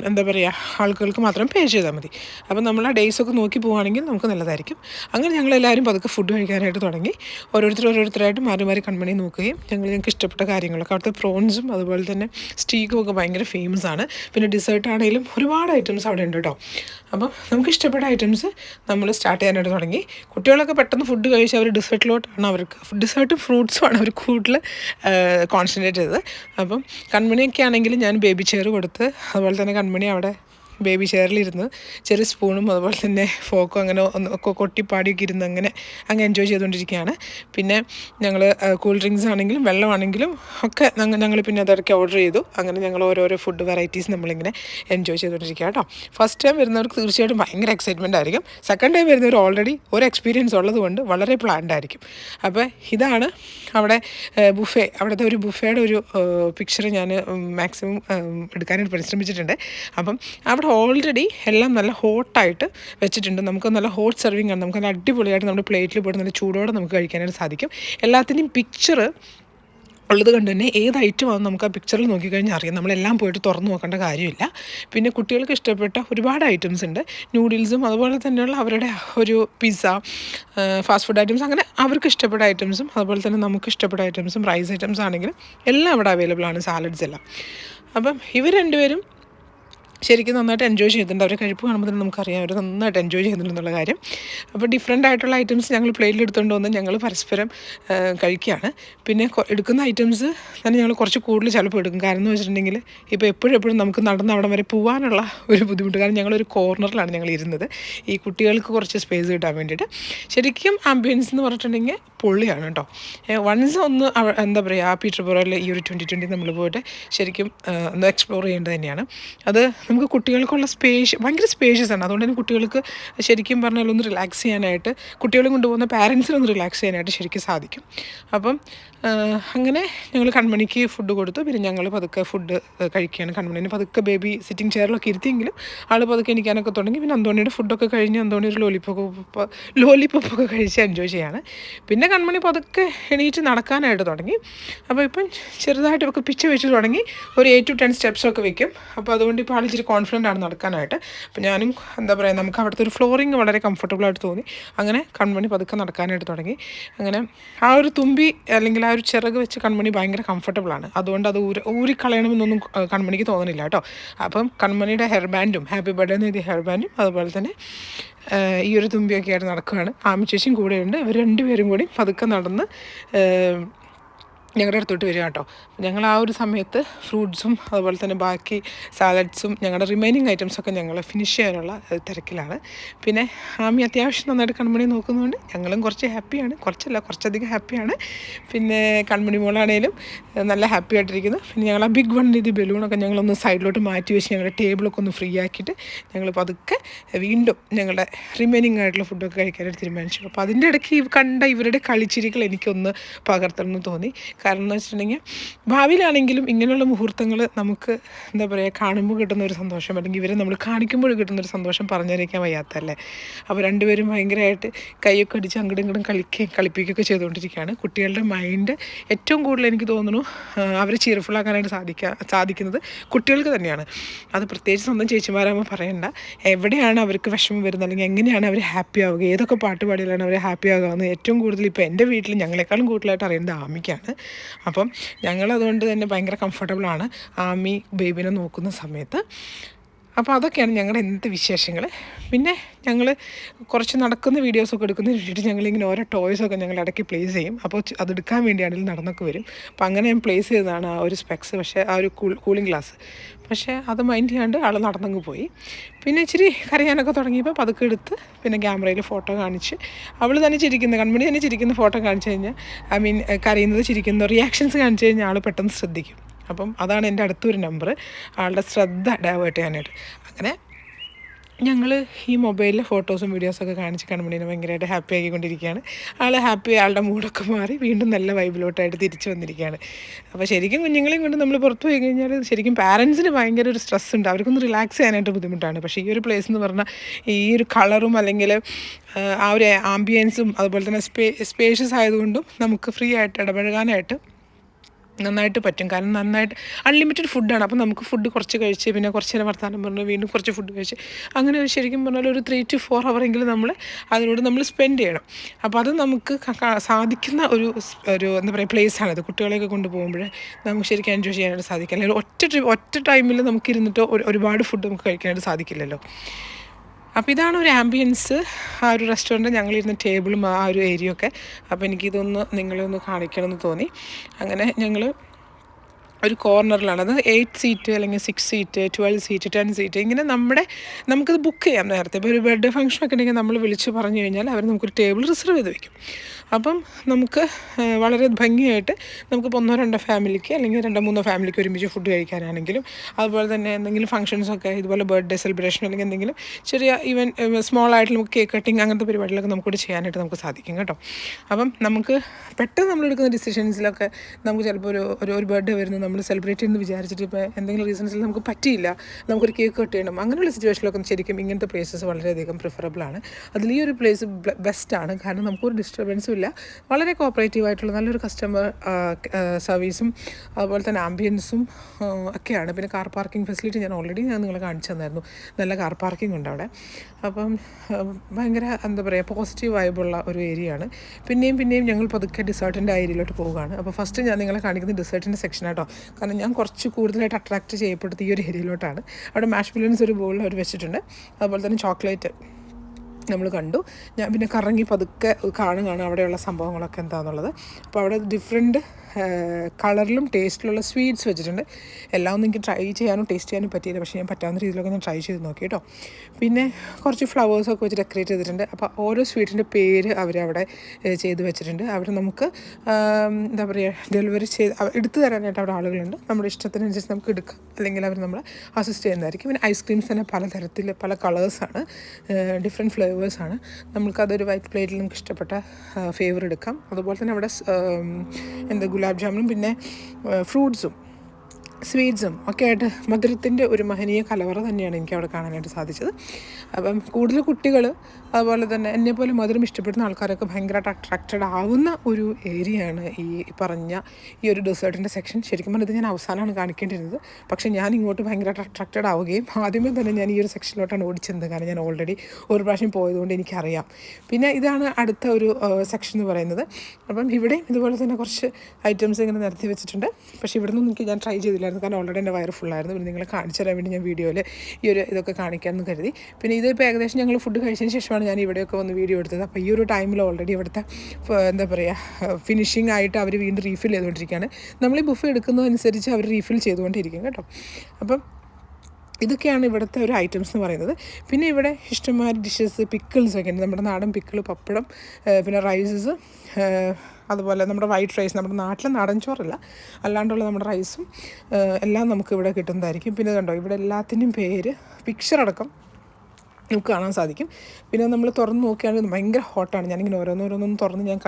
Speaker 1: എന്താ പറയുക ആളുകൾക്ക് മാത്രം പേ ചെയ്താൽ മതി. അപ്പം നമ്മൾ ആ ഡേയ്സ് ഒക്കെ നോക്കി പോവുകയാണെങ്കിൽ നമുക്ക് നല്ലതായിരിക്കും. അങ്ങനെ ഞങ്ങളെല്ലാവരും പതുക്കെ ഫുഡ് കഴിക്കാനായിട്ട് തുടങ്ങി. ഓരോരുത്തർ ഓരോരുത്തരായിട്ട് മാറി മാറി കൺമണി നോക്കുകയും ഞങ്ങൾ ഞങ്ങൾക്ക് ഇഷ്ടപ്പെട്ട കാര്യങ്ങളൊക്കെ അവിടുത്തെ പ്രോൺസും അതുപോലെ തന്നെ സ്റ്റീക്കും ഒക്കെ ഭയങ്കര ഫേമസ് ആണ്. പിന്നെ ഡിസേർട്ട് ആണെങ്കിലും ഒരുപാട് ഐറ്റംസ് അവിടെ ഉണ്ട് കേട്ടോ. അപ്പം നമുക്ക് ഇഷ്ടപ്പെട്ട ഐറ്റംസ് നമ്മൾ സ്റ്റാർട്ട് ചെയ്യാനായിട്ട് തുടങ്ങി. കുട്ടികളൊക്കെ പെട്ടെന്ന് ഫുഡ് കഴിച്ച് അവർ ഡിസേർട്ടിലോട്ടാണ് അവർക്ക് ഡിസേർട്ടും ഫ്രൂട്ട്സും ആണ് അവർ കൂടുതൽ കോൺസെൻട്രേറ്റ് ചെയ്തത്. അപ്പം കൺമണിയൊക്കെ ആണെങ്കിൽ ഞാൻ ബേബി ചെയർ കൊടുത്ത് അതുപോലെ തന്നെ കൺമണി അവിടെ. ബേബി ചെയറിലിരുന്ന് ചെറിയ സ്പൂണും അതുപോലെ തന്നെ ഫോക്കും അങ്ങനെ ഒന്ന് കൊട്ടിപ്പാടിയൊക്കെ ഇരുന്ന് അങ്ങനെ അങ്ങ് എൻജോയ് ചെയ്തുകൊണ്ടിരിക്കുകയാണ്. പിന്നെ ഞങ്ങൾ കൂൾ ഡ്രിങ്ക്സ് ആണെങ്കിലും വെള്ളമാണെങ്കിലും ഒക്കെ ഞങ്ങൾ പിന്നെ അതൊക്കെ ഓർഡർ ചെയ്തു. അങ്ങനെ ഞങ്ങൾ ഓരോരോ ഫുഡ് വെറൈറ്റീസ് നമ്മളിങ്ങനെ എൻജോയ് ചെയ്തുകൊണ്ടിരിക്കുക കേട്ടോ. ഫസ്റ്റ് ടൈം വരുന്നവർക്ക് തീർച്ചയായിട്ടും ഭയങ്കര എക്സൈറ്റ്മെന്റ് ആയിരിക്കും. സെക്കൻഡ് ടൈം വരുന്നവർ ഓൾറെഡി ഒരു എക്സ്പീരിയൻസ് ഉള്ളതുകൊണ്ട് വളരെ പ്ലാൻഡ് ആയിരിക്കും. അപ്പോൾ ഇതാണ് അവിടെ ബുഫേ അവിടുത്തെ ഒരു ബുഫേയുടെ ഒരു പിക്ചർ ഞാൻ മാക്സിമം എടുക്കാനായിട്ട് പരിശ്രമിച്ചിട്ടുണ്ട്. അപ്പം അവിടെ ഓൾറെഡി എല്ലാം നല്ല ഹോട്ടായിട്ട് വെച്ചിട്ടുണ്ട്. നമുക്ക് നല്ല ഹോട്ട് സെർവിങ് ആണ്. നമുക്ക് നല്ല അടിപൊളിയായിട്ട് നമ്മുടെ പ്ലേറ്റിൽ പോയിട്ട് നല്ല ചൂടോടെ നമുക്ക് കഴിക്കാനായിട്ട് സാധിക്കും. എല്ലാത്തിന്റെയും പിക്ചർ ഉള്ളത് കൊണ്ട് തന്നെ ഏത് ഐറ്റം ആണെന്ന് നമുക്ക് ആ പിക്ചറിൽ നോക്കിക്കഴിഞ്ഞാൽ അറിയാം. നമ്മളെല്ലാം പോയിട്ട് തുറന്നു നോക്കേണ്ട കാര്യമില്ല. പിന്നെ കുട്ടികൾക്ക് ഇഷ്ടപ്പെട്ട ഒരുപാട് ഐറ്റംസ് ഉണ്ട്. നൂഡിൽസും അതുപോലെ തന്നെയുള്ള അവരുടെ ഒരു പിസ്സ ഫാസ്റ്റ് ഫുഡ് ഐറ്റംസ് അങ്ങനെ അവർക്ക് ഇഷ്ടപ്പെട്ട ഐറ്റംസും അതുപോലെ തന്നെ നമുക്ക് ഇഷ്ടപ്പെട്ട ഐറ്റംസും റൈസ് ഐറ്റംസ് ആണെങ്കിലും എല്ലാം അവിടെ അവൈലബിൾ ആണ് സാലഡ്സ് എല്ലാം. അപ്പം ഇവർ രണ്ടുപേരും ശരിക്കും നന്നായിട്ട് എൻജോയ് ചെയ്തിട്ടുണ്ട്. അവരെ കഴിപ്പ് കാണുമ്പോൾ തന്നെ നമുക്കറിയാം. അവർ നന്നായിട്ട് എൻജോയ് ചെയ്യുന്നുണ്ടെന്നുള്ള കാര്യം. അപ്പോൾ ഡിഫറെന്റ് ആയിട്ടുള്ള ഐറ്റംസ് ഞങ്ങൾ പ്ലേറ്റിൽ എടുത്തുകൊണ്ട് വന്ന് ഞങ്ങൾ പരസ്പരം കഴിക്കുകയാണ് പിന്നെ എടുക്കുന്ന ഐറ്റംസ് തന്നെ ഞങ്ങൾ കുറച്ച് കൂടുതൽ ചിലപ്പോൾ എടുക്കും. കാരണം എന്ന് വെച്ചിട്ടുണ്ടെങ്കിൽ ഇപ്പോൾ എപ്പോഴും നമുക്ക് നടന്ന് അവിടം വരെ പോകാനുള്ള ഒരു ബുദ്ധിമുട്ട്. കാരണം ഞങ്ങളൊരു കോർണറിലാണ് ഞങ്ങൾ ഇരുന്നത്. ഈ കുട്ടികൾക്ക് കുറച്ച് സ്പേസ് കിട്ടാൻ വേണ്ടിയിട്ട്. ശരിക്കും ആംബിയൻസ് എന്ന് പറഞ്ഞിട്ടുണ്ടെങ്കിൽ പൊള്ളിയാണ് കേട്ടോ വൺസ് ഒന്ന് എന്താ പറയുക ആ പീറ്റർ പോറയിൽ ഈ ഒരു ട്വന്റി ട്വന്റി നമ്മൾ പോയിട്ട് ശരിക്കും ഒന്ന് എക്സ്പ്ലോർ ചെയ്യേണ്ടത് തന്നെയാണ്. അത് നമുക്ക് കുട്ടികൾക്കുള്ള സ്പേസ് ഭയങ്കര സ്പേഷ്യസ് ആണ്. അതുകൊണ്ട് തന്നെ കുട്ടികൾക്ക് ശരിക്കും പറഞ്ഞാൽ ഒന്ന് റിലാക്സ് ചെയ്യാനായിട്ട് കുട്ടികളെ കൊണ്ടുപോകുന്ന പാരൻസിനൊന്ന് റിലാക്സ് ചെയ്യാനായിട്ട് ശരിക്കും സാധിക്കും. അപ്പം അങ്ങനെ ഞങ്ങൾ കൺമണിക്ക് ഫുഡ് കൊടുത്തു. പിന്നെ ഞങ്ങൾ പതുക്കെ ഫുഡ് കഴിക്കുകയാണ്. കൺമണിനെ പതുക്കെ ബേബി സിറ്റിംഗ് ചെയറിലൊക്കെ ഇരുത്തിയെങ്കിലും ആൾ പതുക്കെ എനിക്കാനൊക്കെ തുടങ്ങി. പിന്നെ അന്തോണിയുടെ ഫുഡൊക്കെ കഴിഞ്ഞ് അന്തോണി ഒരു ലോലിപ്പൊക്കെ ലോലിപ്പൊപ്പൊക്കെ കഴിച്ച് എൻജോയ് ചെയ്യാണ്. പിന്നെ കൺമണി പതുക്കെ എണീറ്റ് നടക്കാനായിട്ട് തുടങ്ങി. അപ്പോൾ ഇപ്പം ചെറുതായിട്ട് ഒക്കെ പിച്ച വെച്ച് തുടങ്ങി. ഒരു എയ്റ്റ് ടു ടെൻ സ്റ്റെപ്സൊക്കെ വെക്കും. അപ്പോൾ അതുകൊണ്ട് ഇപ്പോൾ ആൾ കോൺഫിഡന്റ് ആണ് നടക്കാനായിട്ട്. അപ്പോൾ ഞാനും എന്താ പറയുക നമുക്ക് അവിടുത്തെ ഒരു ഫ്ലോറിങ് വളരെ കംഫർട്ടബിൾ ആയിട്ട് തോന്നി. അങ്ങനെ കൺമണി പതുക്കെ നടക്കാനായിട്ട് തുടങ്ങി. അങ്ങനെ ആ ഒരു തുമ്പി അല്ലെങ്കിൽ ആ ഒരു ചിറക് വെച്ച് കൺമണി ഭയങ്കര കംഫർട്ടബിളാണ് അതുകൊണ്ട് അത് ഊരി ഊരിക്കളയണമെന്നൊന്നും കൺമണിക്ക് തോന്നുന്നില്ല കേട്ടോ. അപ്പം കൺമണിയുടെ ഹെയർ ബാൻഡും ഹാപ്പി ബർത്ത്ഡേ എന്ന് എഴുതിയ ഹെയർ ബാൻഡും അതുപോലെ തന്നെ ഈ ഒരു തുമ്പിയൊക്കെ ആയിട്ട് നടക്കുകയാണ് ആമി കൂടെയുണ്ട്. ഇവർ രണ്ടുപേരും കൂടി പതുക്കെ നടന്ന് ഞങ്ങളുടെ അടുത്തോട്ട് വരിക കേട്ടോ. ഞങ്ങൾ ആ ഒരു സമയത്ത് ഫ്രൂട്ട്സും അതുപോലെ തന്നെ ബാക്കി സാലഡ്സും ഞങ്ങളുടെ റിമൈനിങ് ഐറ്റംസൊക്കെ ഞങ്ങൾ ഫിനിഷ് ചെയ്യാനുള്ള തിരക്കിലാണ്. പിന്നെ ആമി അത്യാവശ്യം നന്നായിട്ട് കൺമണി നോക്കുന്നതുകൊണ്ട് ഞങ്ങളും കുറച്ച് ഹാപ്പിയാണ് കുറച്ചല്ല കുറച്ചധികം ഹാപ്പിയാണ് പിന്നെ കൺമണി മോളാണേലും നല്ല ഹാപ്പി ആയിട്ടിരിക്കുന്നു. പിന്നെ ഞങ്ങൾ ആ ബിഗ് വൺ ഇത് ബലൂണൊക്കെ ഞങ്ങളൊന്ന് സൈഡിലോട്ട് മാറ്റി വെച്ച് ഞങ്ങളുടെ ടേബിളൊക്കെ ഒന്ന് ഫ്രീ ആക്കിയിട്ട് ഞങ്ങൾ പതുക്കെ വീണ്ടും ഞങ്ങളുടെ റിമൈനിങ് ആയിട്ടുള്ള ഫുഡൊക്കെ കഴിക്കാനായിട്ട് തീരുമാനിച്ചു. അപ്പോൾ അതിന്റെ ഇടയ്ക്ക് കണ്ട ഇവരുടെ കളിച്ചിരികൾ എനിക്കൊന്ന് പകർത്തണം എന്ന് തോന്നി. കാരണം എന്ന് വെച്ചിട്ടുണ്ടെങ്കിൽ ഭാവിയിലാണെങ്കിലും ഇങ്ങനെയുള്ള മുഹൂർത്തങ്ങൾ നമുക്ക് എന്താ പറയുക കാണുമ്പോൾ കിട്ടുന്ന ഒരു സന്തോഷം അല്ലെങ്കിൽ ഇവരെ നമ്മൾ കാണിക്കുമ്പോൾ കിട്ടുന്ന ഒരു സന്തോഷം പറഞ്ഞറിയിക്കാൻ വയ്യാത്തല്ലേ അപ്പോൾ രണ്ടുപേരും ഭയങ്കരമായിട്ട് കൈയൊക്കെ അടിച്ച് അങ്ങോട്ടും ഇങ്ങോട്ടും കളിക്കുകയും കളിപ്പിക്കുകയൊക്കെ ചെയ്തുകൊണ്ടിരിക്കുകയാണ്. കുട്ടികളുടെ മൈൻഡ് ഏറ്റവും കൂടുതൽ എനിക്ക് തോന്നുന്നു അവരെ ചീർഫുള്ളാക്കാനായിട്ട് സാധിക്കുക സാധിക്കുന്നത് കുട്ടികൾക്ക് തന്നെയാണ്. അത് പ്രത്യേകിച്ച് സ്വന്തം ചേച്ചിമാരാകുമ്പോൾ പറയണ്ട. എവിടെയാണ് അവർക്ക് വിഷമം വരുന്നത്? അല്ലെങ്കിൽ എങ്ങനെയാണ് അവർ ഹാപ്പി ആവുക? ഏതൊക്കെ പാട്ട് പാടിയാലാണ് അവർ ഹാപ്പി ആകുക എന്ന് ഏറ്റവും കൂടുതൽ ഇപ്പോൾ എന്റെ വീട്ടിൽ ഞങ്ങളെക്കാളും കൂടുതലായിട്ട് അറിയേണ്ടത് ആമിക്കാണ്. അപ്പം ഞങ്ങളതുകൊണ്ട് തന്നെ ഭയങ്കര കംഫർട്ടബിളാണ് ആമി ബേബിനെ നോക്കുന്ന സമയത്ത്. അപ്പോൾ അതൊക്കെയാണ് ഞങ്ങളുടെ ഇന്നത്തെ വിശേഷങ്ങൾ. പിന്നെ ഞങ്ങൾ കുറച്ച് നടക്കുന്ന വീഡിയോസൊക്കെ എടുക്കുന്ന വേണ്ടിയിട്ട് ഞങ്ങളിങ്ങനെ ഓരോ ടോയ്സൊക്കെ ഞങ്ങൾ ഇടയ്ക്ക് പ്ലേസ് ചെയ്യും. അപ്പോൾ അതെടുക്കാൻ വേണ്ടിയാണെങ്കിലും നടന്നൊക്കെ വരും. അപ്പോൾ അങ്ങനെ ഞാൻ പ്ലേസ് ചെയ്തതാണ് ആ ഒരു സ്പെക്സ് പക്ഷേ ആ ഒരു കൂൾ കൂളിംഗ് ഗ്ലാസ് പക്ഷേ അത് മൈൻഡ് ചെയ്യാണ്ട് ആൾ നടന്നങ്ങ് പോയി. പിന്നെ ഇച്ചിരി കരയാനൊക്കെ തുടങ്ങിയപ്പോൾ പതുക്കെ എടുത്ത് പിന്നെ ക്യാമറയിൽ ഫോട്ടോ കാണിച്ച് അവൾ തന്നെ ചിരിക്കുന്ന. കൺമണി തന്നെ ചിരിക്കുന്ന ഫോട്ടോ കാണിച്ചു കഴിഞ്ഞാൽ. ഐ മീൻ കരയുന്നത് ചിരിക്കുന്ന. റിയാക്ഷൻസ് കാണിച്ചു കഴിഞ്ഞാൽ ആൾ പെട്ടെന്ന് ശ്രദ്ധിക്കും. അപ്പം അതാണ് എന്റെ അടുത്തൊരു നമ്പർ ആളുടെ ശ്രദ്ധ ഡൈവേർട്ട് ചെയ്യാനായിട്ട്. അങ്ങനെ ഞങ്ങൾ ഈ മൊബൈലിലെ ഫോട്ടോസും വീഡിയോസൊക്കെ കാണിച്ച് കൺമണീനെ ഭയങ്കരമായിട്ട് ഹാപ്പി ആക്കിക്കൊണ്ടിരിക്കുകയാണ്. ആൾ ഹാപ്പി ആളുടെ മൂടൊക്കെ മാറി വീണ്ടും നല്ല വൈബിലോട്ടായിട്ട് തിരിച്ചു വന്നിരിക്കുകയാണ്. അപ്പോൾ ശരിക്കും കുഞ്ഞുങ്ങളെയും കൊണ്ട് നമ്മൾ പുറത്ത് പോയി കഴിഞ്ഞാൽ ശരിക്കും പാരൻസിന് ഭയങ്കര ഒരു സ്ട്രെസ് ഉണ്ട്. അവർക്കൊന്ന് റിലാക്സ് ചെയ്യാനായിട്ട് ബുദ്ധിമുട്ടാണ്. പക്ഷേ ഈ ഒരു പ്ലേസ് എന്ന് പറഞ്ഞാൽ ഈ ഒരു കളറും അല്ലെങ്കിൽ ആ ഒരു ആംബിയൻസും അതുപോലെ തന്നെ സ്പേ സ്പേഷ്യസ് ആയതുകൊണ്ടും നമുക്ക് ഫ്രീ ആയിട്ട് ഇടപഴകാനായിട്ട് നന്നായിട്ട് പറ്റും. കാരണം നന്നായിട്ട് അൺലിമിറ്റഡ് ഫുഡാണ് അപ്പോൾ നമുക്ക് ഫുഡ് കുറച്ച് കഴിച്ച് പിന്നെ കുറച്ച് നേരം വർത്താനം പറഞ്ഞു വീണ്ടും കുറച്ച് ഫുഡ് കഴിച്ച് അങ്ങനെ ശരിക്കും പറഞ്ഞാൽ ഒരു ത്രീ ടു ഫോർ അവറെങ്കിലും നമ്മൾ അതിനോട് നമ്മൾ സ്പെൻഡ് ചെയ്യണം. അപ്പോൾ അത് നമുക്ക് സാധിക്കുന്ന ഒരു ഒരു എന്താ പറയുക പ്ലേസ് ആണത് കുട്ടികളെയൊക്കെ കൊണ്ടുപോകുമ്പോൾ നമുക്ക് ശരിക്കും എൻജോയ് ചെയ്യാനായിട്ട് സാധിക്കില്ല. ഒറ്റ ഒറ്റ ടൈമിൽ നമുക്ക് ഇരുന്നിട്ട് ഒരുപാട് ഫുഡ് നമുക്ക് കഴിക്കാനായിട്ട് സാധിക്കില്ലല്ലോ. അപ്പോൾ ഇതാണ് ഒരു ആംബിയൻസ് ആ ഒരു റെസ്റ്റോറന്റ് ഞങ്ങളിരുന്ന ടേബിളും ആ ഒരു ഏരിയ ഒക്കെ. അപ്പോൾ എനിക്കിതൊന്ന് നിങ്ങളെ ഒന്ന് കാണിക്കണമെന്ന് തോന്നി. അങ്ങനെ ഞങ്ങൾ ഒരു കോർണറിലാണ് അത് എയ്റ്റ് സീറ്റ് അല്ലെങ്കിൽ six seat twelve seat ten seat ഇങ്ങനെ നമ്മുടെ നമുക്കത് ബുക്ക് ചെയ്യാം നേരത്തെ. ഇപ്പോൾ ഒരു ബർത്ത്ഡേ ഫംഗ്ഷൻ ഒക്കെ ഉണ്ടെങ്കിൽ നമ്മൾ വിളിച്ച് പറഞ്ഞു കഴിഞ്ഞാൽ അവർ നമുക്കൊരു ടേബിൾ റിസർവ് ചെയ്ത് വെക്കും. അപ്പം നമുക്ക് വളരെ ഭംഗിയായിട്ട് നമുക്കിപ്പോൾ ഒന്നോ രണ്ടോ ഫാമിലിക്ക് അല്ലെങ്കിൽ രണ്ടോ മൂന്നോ ഫാമിലിക്ക് ഒരുമിച്ച് ഫുഡ് കഴിക്കാനാണെങ്കിലും അതുപോലെ തന്നെ എന്തെങ്കിലും ഫംഗ്ഷൻസൊക്കെ ഇതുപോലെ ബർത്ത്ഡേ സെലിബ്രേഷൻ അല്ലെങ്കിൽ എന്തെങ്കിലും ചെറിയ ഈവൻ സ്മോൾ ആയിട്ട് നമുക്ക് കേക്ക് കട്ടിങ് അങ്ങനത്തെ പരിപാടികളൊക്കെ നമുക്കിവിടെ ചെയ്യാനായിട്ട് നമുക്ക് സാധിക്കും കേട്ടോ. അപ്പം നമുക്ക് പെട്ടെന്ന് നമ്മൾ എടുക്കുന്ന ഡിസിഷൻസിലൊക്കെ നമുക്ക് ചിലപ്പോൾ ഒരു ഒരു ബർത്ത്ഡേ വരുന്നത് നമ്മൾ സെലിബ്രേറ്റ് ചെയ്യുന്നു വിചാരിച്ചിട്ട് ഇപ്പോൾ എന്തെങ്കിലും റീസൺസിൽ നമുക്ക് പറ്റിയില്ല നമുക്കൊരു കേക്ക് കട്ട് ചെയ്യണം അങ്ങനെയുള്ള സിറ്റുവേഷനിലൊക്കെ ശരിക്കും ഇങ്ങനത്തെ പ്ലേസസ് വളരെയധികം പ്രിഫറബിൾ ആണ്. അതിൽ ഈ ഒരു പ്ലേസ് ബെസ്റ്റ് ആണ്. കാരണം നമുക്കൊരു ഡിസ്റ്റർബൻസും ഇല്ല. വളരെ കോപ്പറേറ്റീവ് ആയിട്ടുള്ള നല്ലൊരു കസ്റ്റമർ സർവീസും അതുപോലെ തന്നെ ആംബിയൻസും ഒക്കെയാണ്. പിന്നെ കാർ പാർക്കിംഗ് ഫെസിലിറ്റി ഞാൻ ഓൾറെഡി ഞാൻ നിങ്ങളെ കാണിച്ചു തന്നായിരുന്നു. നല്ല കാർ പാർക്കിംഗ് ഉണ്ട് അവിടെ. അപ്പം ഭയങ്കര എന്താ പറയുക പോസിറ്റീവ് വൈബുള്ള ഒരു ഏരിയയാണ് പിന്നെയും പിന്നെയും ഞങ്ങൾ പതുക്കെ ഡിസേർട്ടിന്റെ ഏരിയയിലോട്ട് പോവുകയാണ്. അപ്പോൾ ഫസ്റ്റ് ഞാൻ നിങ്ങളെ കാണിക്കുന്നത് ഡിസേർട്ടിന്റെ സെക്ഷനാട്ടോ കാരണം ഞാൻ കുറച്ച് കൂടുതലായിട്ട് അട്രാക്റ്റ് ചെയ്യപ്പെടുത്ത ഈ ഒരു ഏരിയയിലോട്ടാണ്. അവിടെ മാഷ് ബില്യൻസ് ഒരു ബോളിൽ അവർ വെച്ചിട്ടുണ്ട്. അതുപോലെ തന്നെ ചോക്ലേറ്റ് നമ്മൾ കണ്ടു. ഞാൻ പിന്നെ കറങ്ങി പതുക്കെ കാണുകയാണ് അവിടെയുള്ള സംഭവങ്ങളൊക്കെ എന്താണെന്നുള്ളത് അപ്പോൾ അവിടെ ഡിഫറെന്റ് കളറിലും ടേസ്റ്റിലുള്ള സ്വീറ്റ്സ് വെച്ചിട്ടുണ്ട്. എല്ലാം ഒന്നും എനിക്ക് ട്രൈ ചെയ്യാനും ടേസ്റ്റ് ചെയ്യാനും പറ്റിയില്ല. പക്ഷേ ഞാൻ പറ്റാവുന്ന രീതിയിലൊക്കെ ഞാൻ ട്രൈ ചെയ്ത് നോക്കി കേട്ടോ. പിന്നെ കുറച്ച് ഫ്ലവേഴ്സൊക്കെ വെച്ച് ഡെക്കറേറ്റ് ചെയ്തിട്ടുണ്ട്. അപ്പോൾ ഓരോ സ്വീറ്റിന്റെ പേര് അവരവിടെ ചെയ്ത് വെച്ചിട്ടുണ്ട്. അവർ നമുക്ക് എന്താ പറയുക ഡെലിവറി ചെയ്ത് എടുത്തു തരാനായിട്ട് അവിടെ ആളുകളുണ്ട്. നമ്മുടെ ഇഷ്ടത്തിനനുസരിച്ച് നമുക്ക് എടുക്കാം. അല്ലെങ്കിൽ അവർ നമ്മളെ അസിസ്റ്റ് ചെയ്യുന്നതായിരിക്കും. പിന്നെ ഐസ്ക്രീംസ് തന്നെ പലതരത്തിൽ പല കളേഴ്സാണ് ഡിഫറെന്റ് ഫ്ലേവേഴ്സാണ് നമുക്കതൊരു വൈറ്റ് പ്ലേറ്റിൽ നമുക്ക് ഇഷ്ടപ്പെട്ട ഫേവർ എടുക്കാം. അതുപോലെ തന്നെ അവിടെ എന്താ ഗുലാബ് ജാമുനും പിന്നെ ഫ്രൂട്ട്സും സ്വീറ്റ്സും ഒക്കെ ആയിട്ട് മധുരത്തിന്റെ ഒരു മഹനീയ കലവറ തന്നെയാണ് എനിക്ക് അവിടെ കാണാനായിട്ട് സാധിച്ചത്. അപ്പം കൂടുതൽ കുട്ടികൾ അതുപോലെ തന്നെ എന്നെപ്പോലെ മധുരം ഇഷ്ടപ്പെടുന്ന ആൾക്കാരൊക്കെ ഭയങ്കരമായിട്ട് അട്രാക്റ്റഡ് ആവുന്ന ഒരു ഏരിയയാണ് ഈ പറഞ്ഞ ഈ ഒരു ഡെസേർട്ടിന്റെ സെക്ഷൻ ശരിക്കും പറഞ്ഞത് ഞാൻ അവസാനമാണ് കാണിക്കേണ്ടിരുന്നത്. പക്ഷേ ഞാൻ ഇങ്ങോട്ട് ഭയങ്കരമായിട്ട് അട്രാക്റ്റഡ് ആവുകയും ആദ്യമേ തന്നെ ഞാൻ ഈ ഒരു സെക്ഷനിലോട്ടാണ് ഓടിച്ചത് കാരണം ഞാൻ ഓൾറെഡി ഒരു പ്രാവശ്യം പോയതുകൊണ്ട് എനിക്കറിയാം. പിന്നെ ഇതാണ് അടുത്ത ഒരു സെക്ഷൻ എന്ന് പറയുന്നത്. അപ്പം ഇവിടെ ഇതുപോലെ തന്നെ കുറച്ച് ഐറ്റംസ് ഇങ്ങനെ നിരത്തി വെച്ചിട്ടുണ്ട്. പക്ഷേ ഇവിടെ നിന്നും എനിക്ക് ഞാൻ ട്രൈ ചെയ്തില്ലായിരുന്നു. കാരണം ഓൾറെഡി എന്റെ വയറ് ഫുള്ളായിരുന്നു പിന്നെ നിങ്ങളെ കാണിച്ചു തരാൻ വേണ്ടി ഞാൻ വീഡിയോയിൽ ഈ ഒരു ഇതൊക്കെ കാണിക്കാമെന്ന് കരുതി. പിന്നെ ഇതിപ്പോൾ ഏകദേശം ഞങ്ങൾ ഫുഡ് കഴിച്ചതിന് ശേഷമാണ് ഞാൻ ഇവിടെയൊക്കെ വന്ന് വീഡിയോ എടുത്തത്. അപ്പോൾ ഈ ഒരു ടൈമിൽ ഓൾറെഡി ഇവിടുത്തെ എന്താ പറയുക ഫിനിഷിംഗ് ആയിട്ട് അവർ വീണ്ടും റീഫിൽ ചെയ്തുകൊണ്ടിരിക്കുകയാണ്. നമ്മൾ ഈ ബുഫ് എടുക്കുന്നതനുസരിച്ച് അവർ റീഫിൽ ചെയ്തുകൊണ്ടിരിക്കും കേട്ടോ. അപ്പം ഇതൊക്കെയാണ് ഇവിടുത്തെ ഒരു ഐറ്റംസ് എന്ന് പറയുന്നത്. പിന്നെ ഇവിടെ ഇഷ്ടംമാതിരി ഡിഷസ് പിക്കിൾസ് ഒക്കെ ഉണ്ട്. നമ്മുടെ നാടൻ പിക്കിൾ പപ്പടം പിന്നെ റൈസസ് അതുപോലെ നമ്മുടെ വൈറ്റ് റൈസ് നമ്മുടെ നാട്ടിലെ നാടൻ ചോറല്ല. അല്ലാണ്ടുള്ള നമ്മുടെ റൈസും എല്ലാം നമുക്ക് ഇവിടെ കിട്ടുന്നതായിരിക്കും. പിന്നെ കണ്ടോ ഇവിടെ എല്ലാത്തിന്റെയും പേര് പിക്ചർ അടക്കം. നമുക്ക് കാണാൻ സാധിക്കും. പിന്നെ നമ്മൾ തുറന്ന് നോക്കുകയാണെങ്കിൽ ഭയങ്കര ഹോട്ടാണ് ഞാനിങ്ങനെ ഓരോന്നോരോന്നും തുറന്ന് ഞാൻ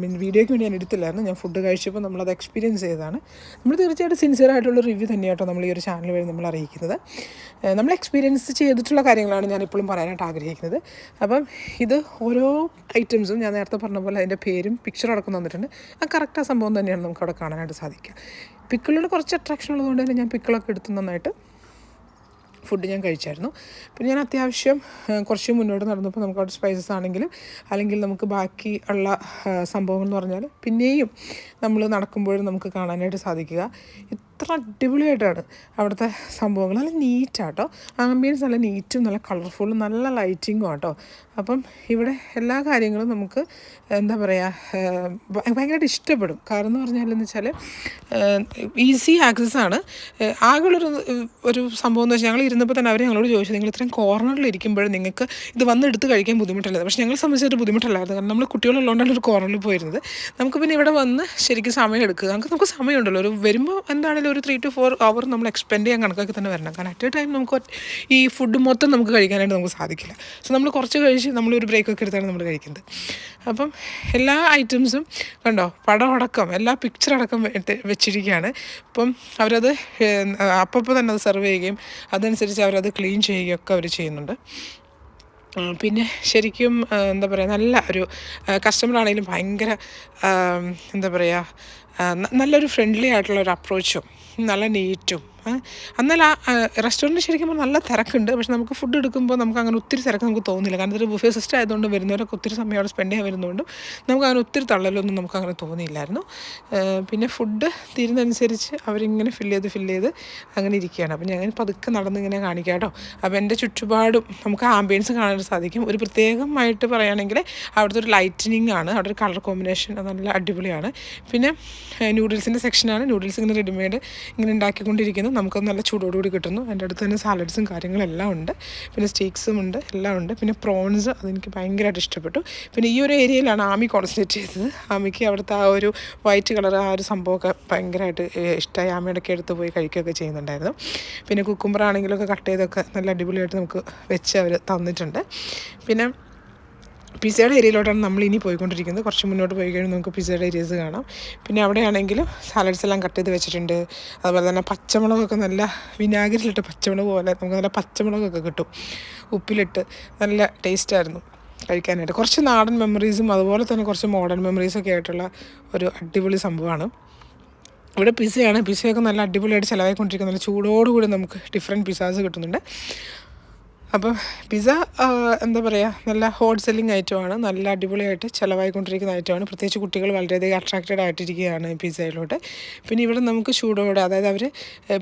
Speaker 1: മീൻ വീഡിയോയ്ക്ക് വേണ്ടി ഞാൻ എടുത്തില്ലായിരുന്നു. ഞാൻ ഫുഡ് കഴിച്ചപ്പോൾ നമ്മളത് എക്സ്പീരിയൻസ് ചെയ്തതാണ്. നമ്മൾ തീർച്ചയായിട്ടും സിൻസിയർ ആയിട്ടുള്ള റിവ്യൂ തന്നെയാട്ടോ നമ്മൾ ഈ ഒരു ചാനൽ വഴി നമ്മൾ അറിയിക്കുന്നത്. നമ്മൾ എക്സ്പീരിയൻസ് ചെയ്തിട്ടുള്ള കാര്യങ്ങളാണ് ഞാൻ ഇപ്പോഴും പറയാനായിട്ട് ആഗ്രഹിക്കുന്നത്. അപ്പം ഇത് ഓരോ ഐറ്റംസും ഞാൻ നേരത്തെ പറഞ്ഞ പോലെ അതിന്റെ പേരും പിക്ചർ അടക്കം തന്നിട്ടുണ്ട്. ആ കറക്റ്റ് ആ സംഭവം തന്നെയാണ് നമുക്ക് അവിടെ കാണാനായിട്ട് സാധിക്കുക. പിക്കിളിനോട് കുറച്ച് അട്രാക്ഷൻ ഉള്ളതുകൊണ്ട് തന്നെ ഞാൻ പിക്കിളൊക്കെ എടുത്ത് നന്നായിട്ട്. ഫുഡ് ഞാൻ കഴിച്ചായിരുന്നു. പിന്നെ ഞാൻ അത്യാവശ്യം കുറച്ച് മുന്നോട്ട് നടന്നപ്പോൾ നമുക്ക് അവിടെ സ്പൈസസ് ആണെങ്കിലും അല്ലെങ്കിൽ നമുക്ക് ബാക്കി ഉള്ള സംഭവങ്ങൾ എന്ന് പറഞ്ഞാൽ പിന്നെയും നമ്മൾ നടക്കുമ്പോഴും നമുക്ക് കാണാനായിട്ട് സാധിക്കുക. ഇത്ര അടിപൊളിയായിട്ടാണ് അവിടുത്തെ സംഭവങ്ങൾ. നല്ല നീറ്റാട്ടോ ആംബിയൻസ് നല്ല നീറ്റും നല്ല കളർഫുള്ളും നല്ല ലൈറ്റിങ്ങും ആട്ടോ. അപ്പം ഇവിടെ എല്ലാ കാര്യങ്ങളും നമുക്ക് എന്താ പറയുക ഭയങ്കരമായിട്ട് ഇഷ്ടപ്പെടും. കാരണം എന്ന് പറഞ്ഞാൽ എന്ന് വെച്ചാൽ ഈസി ആക്സസ് ആണ്. ആകെയുള്ളൊരു ഒരു സംഭവം എന്ന് വെച്ചാൽ ഞങ്ങൾ ഇരുന്നപ്പോൾ തന്നെ അവർ ഞങ്ങളോട് ചോദിച്ചു നിങ്ങൾ ഇത്രയും കോർണറിൽ ഇരിക്കുമ്പോഴും നിങ്ങൾക്ക് ഇത് വന്ന് എടുത്ത് കഴിക്കാൻ ബുദ്ധിമുട്ടല്ലേ? പക്ഷേ ഞങ്ങൾ സംബന്ധിച്ചൊരു ബുദ്ധിമുട്ടല്ലായിരുന്നു. കാരണം നമ്മൾ കുട്ടികളുള്ളതുകൊണ്ടാണ് ഒരു കോർണറിൽ പോയിരുന്നത്. നമുക്ക് പിന്നെ ഇവിടെ വന്ന് ശരിക്കും സമയം എടുക്കുക. നമുക്ക് നമുക്ക് സമയമുണ്ടല്ലോ. ഒരു വരുമ്പോൾ എന്താണെങ്കിലും ഒരു ത്രീ ടു ഫോർ അവർ നമ്മൾ എക്സ്പെൻഡ് ചെയ്യാൻ കണക്കാക്കി തന്നെ വരണം. കാരണം അറ്റ് എ ടൈം നമുക്ക് ഈ ഫുഡ് മൊത്തം നമുക്ക് കഴിക്കാനായിട്ട് നമുക്ക് സാധിക്കില്ല. സോ നമ്മൾ കുറച്ച് കഴിച്ച് നമ്മളൊരു ബ്രേക്കൊക്കെ എടുത്താണ് നമ്മൾ കഴിക്കുന്നത്. അപ്പം എല്ലാ ഐറ്റംസും കണ്ടോ പടം അടക്കം എല്ലാ പിക്ചർ അടക്കം വെച്ചിരിക്കുകയാണ്. അപ്പം അവരത് അപ്പോൾ തന്നെ അത് സെർവ് ചെയ്യുകയും അവരത് ക്ലീൻ ചെയ്യുകയൊക്കെ അവർ ചെയ്യുന്നുണ്ട്. പിന്നെ ശരിക്കും എന്താ പറയുക നല്ല ഒരു കസ്റ്റമർ ആണെങ്കിലും ഭയങ്കര എന്താ പറയുക നല്ലൊരു ഫ്രണ്ട്ലി ആയിട്ടുള്ള ഒരു അപ്രോച്ചും നല്ല നീറ്റും എന്നാൽ ആ റെസ്റ്റോറന്റ് ശരിക്കും പറഞ്ഞാൽ നല്ല തിരക്കുണ്ട്. പക്ഷെ നമുക്ക് ഫുഡ് എടുക്കുമ്പോൾ നമുക്ക് അങ്ങനെ ഒത്തിരി തിരക്ക് നമുക്ക് തോന്നില്ല. കാരണം ഇതൊരു ബുഫേ സിസ്റ്റം ആയതുകൊണ്ട് വരുന്നവരൊക്കെ ഒത്തിരി സമയം അവിടെ സ്പെൻഡ് ചെയ്യാൻ വരുന്നതുകൊണ്ടും നമുക്ക് അങ്ങനെ ഒത്തിരി തള്ളലൊന്നും നമുക്ക് അങ്ങനെ തോന്നിയില്ലായിരുന്നു. പിന്നെ ഫുഡ് തീരുന്നതനുസരിച്ച് അവരിങ്ങനെ ഫില്ല് ചെയ്ത് ഫില്ല് ചെയ്ത് അങ്ങനെ ഇരിക്കുകയാണ്. അപ്പം ഞാൻ പതുക്കെ നടന്നിങ്ങനെ കാണിക്കാം കേട്ടോ. അപ്പോൾ എന്റെ ചുറ്റുപാടും നമുക്ക് ആംബിയൻസ് കാണാൻ സാധിക്കും. ഒരു പ്രത്യേകമായിട്ട് പറയുകയാണെങ്കിൽ അവിടുത്തെ ഒരു ലൈറ്റനിങ് ആണ്. അവിടെ ഒരു കളർ കോമ്പിനേഷൻ നല്ല അടിപൊളിയാണ്. പിന്നെ നൂഡിൽസിന്റെ സെക്ഷനാണ് നൂഡിൽസ് ഇങ്ങനെ റെഡിമെയ്ഡ് ഇങ്ങനെ ഉണ്ടാക്കിക്കൊണ്ടിരിക്കുന്നു. നമുക്കത് നല്ല ചൂടോടുകൂടി കിട്ടുന്നു. എന്റെ അടുത്ത് തന്നെ സാലഡ്സും കാര്യങ്ങളെല്ലാം ഉണ്ട്. പിന്നെ സ്റ്റീക്സും ഉണ്ട്. എല്ലാം ഉണ്ട്. പിന്നെ പ്രോൺസ് അതെനിക്ക് ഭയങ്കരമായിട്ട് ഇഷ്ടപ്പെട്ടു. പിന്നെ ഈ ഒരു ഏരിയയിലാണ് ആമി കോൺസെൻട്രേറ്റ് ചെയ്തത്. ആമിക്ക് അവിടുത്തെ ആ ഒരു വൈറ്റ് കളർ ആ ഒരു സംഭവമൊക്കെ ഭയങ്കരമായിട്ട് ഇഷ്ടമായി. ആമയുടെയൊക്കെ എടുത്ത് പോയി കഴിക്കുകയൊക്കെ ചെയ്യുന്നുണ്ടായിരുന്നു. പിന്നെ കുക്കുമ്പറാണെങ്കിലൊക്കെ കട്ട് ചെയ്തൊക്കെ നല്ല അടിപൊളിയായിട്ട് നമുക്ക് വെച്ച് അവർ തന്നിട്ടുണ്ട്. പിന്നെ പിസയുടെ ഏരിയയിലോട്ടാണ് നമ്മൾ ഇനി പോയിക്കൊണ്ടിരിക്കുന്നത്. കുറച്ച് മുന്നോട്ട് പോയി കഴിഞ്ഞാൽ നമുക്ക് പിസയുടെ ഏരിയസ് കാണാം. പിന്നെ അവിടെയാണെങ്കിലും സാലഡ്സ് എല്ലാം കട്ട് ചെയ്ത് വെച്ചിട്ടുണ്ട്. അതുപോലെ തന്നെ പച്ചമുളകൊക്കെ നല്ല വിനാഗിരിലിട്ട് പച്ചമുളക് പോലെ നമുക്ക് നല്ല പച്ചമുളകൊക്കെ കിട്ടും. ഉപ്പിലിട്ട് നല്ല ടേസ്റ്റായിരുന്നു കഴിക്കാനായിട്ട്. കുറച്ച് നാടൻ മെമ്മറീസും അതുപോലെ തന്നെ കുറച്ച് മോഡേൺ മെമ്മറീസൊക്കെ ആയിട്ടുള്ള ഒരു അടിപൊളി സംഭവമാണ്. ഇവിടെ പിസയാണ്. പിസയൊക്കെ നല്ല അടിപൊളിയായിട്ട് ചിലവായിക്കൊണ്ടിരിക്കുന്നത് നല്ല ചൂടോടുകൂടി നമുക്ക് ഡിഫറെന്റ് പിസാസ് കിട്ടുന്നുണ്ട്. അപ്പം പിസ്സ എന്താ പറയുക നല്ല ഹോട്ട് സെല്ലിംഗ് ഐറ്റമാണ് നല്ല അടിപൊളിയായിട്ട് ചിലവായിക്കൊണ്ടിരിക്കുന്ന ഐറ്റമാണ് പ്രത്യേകിച്ച് കുട്ടികൾ വളരെയധികം അട്രാക്റ്റഡ് ആയിട്ടിരിക്കുകയാണ് ഈ പിസ്സയിലോട്ട്. പിന്നെ ഇവിടെ നമുക്ക് ചൂടോടെ അതായത് അവർ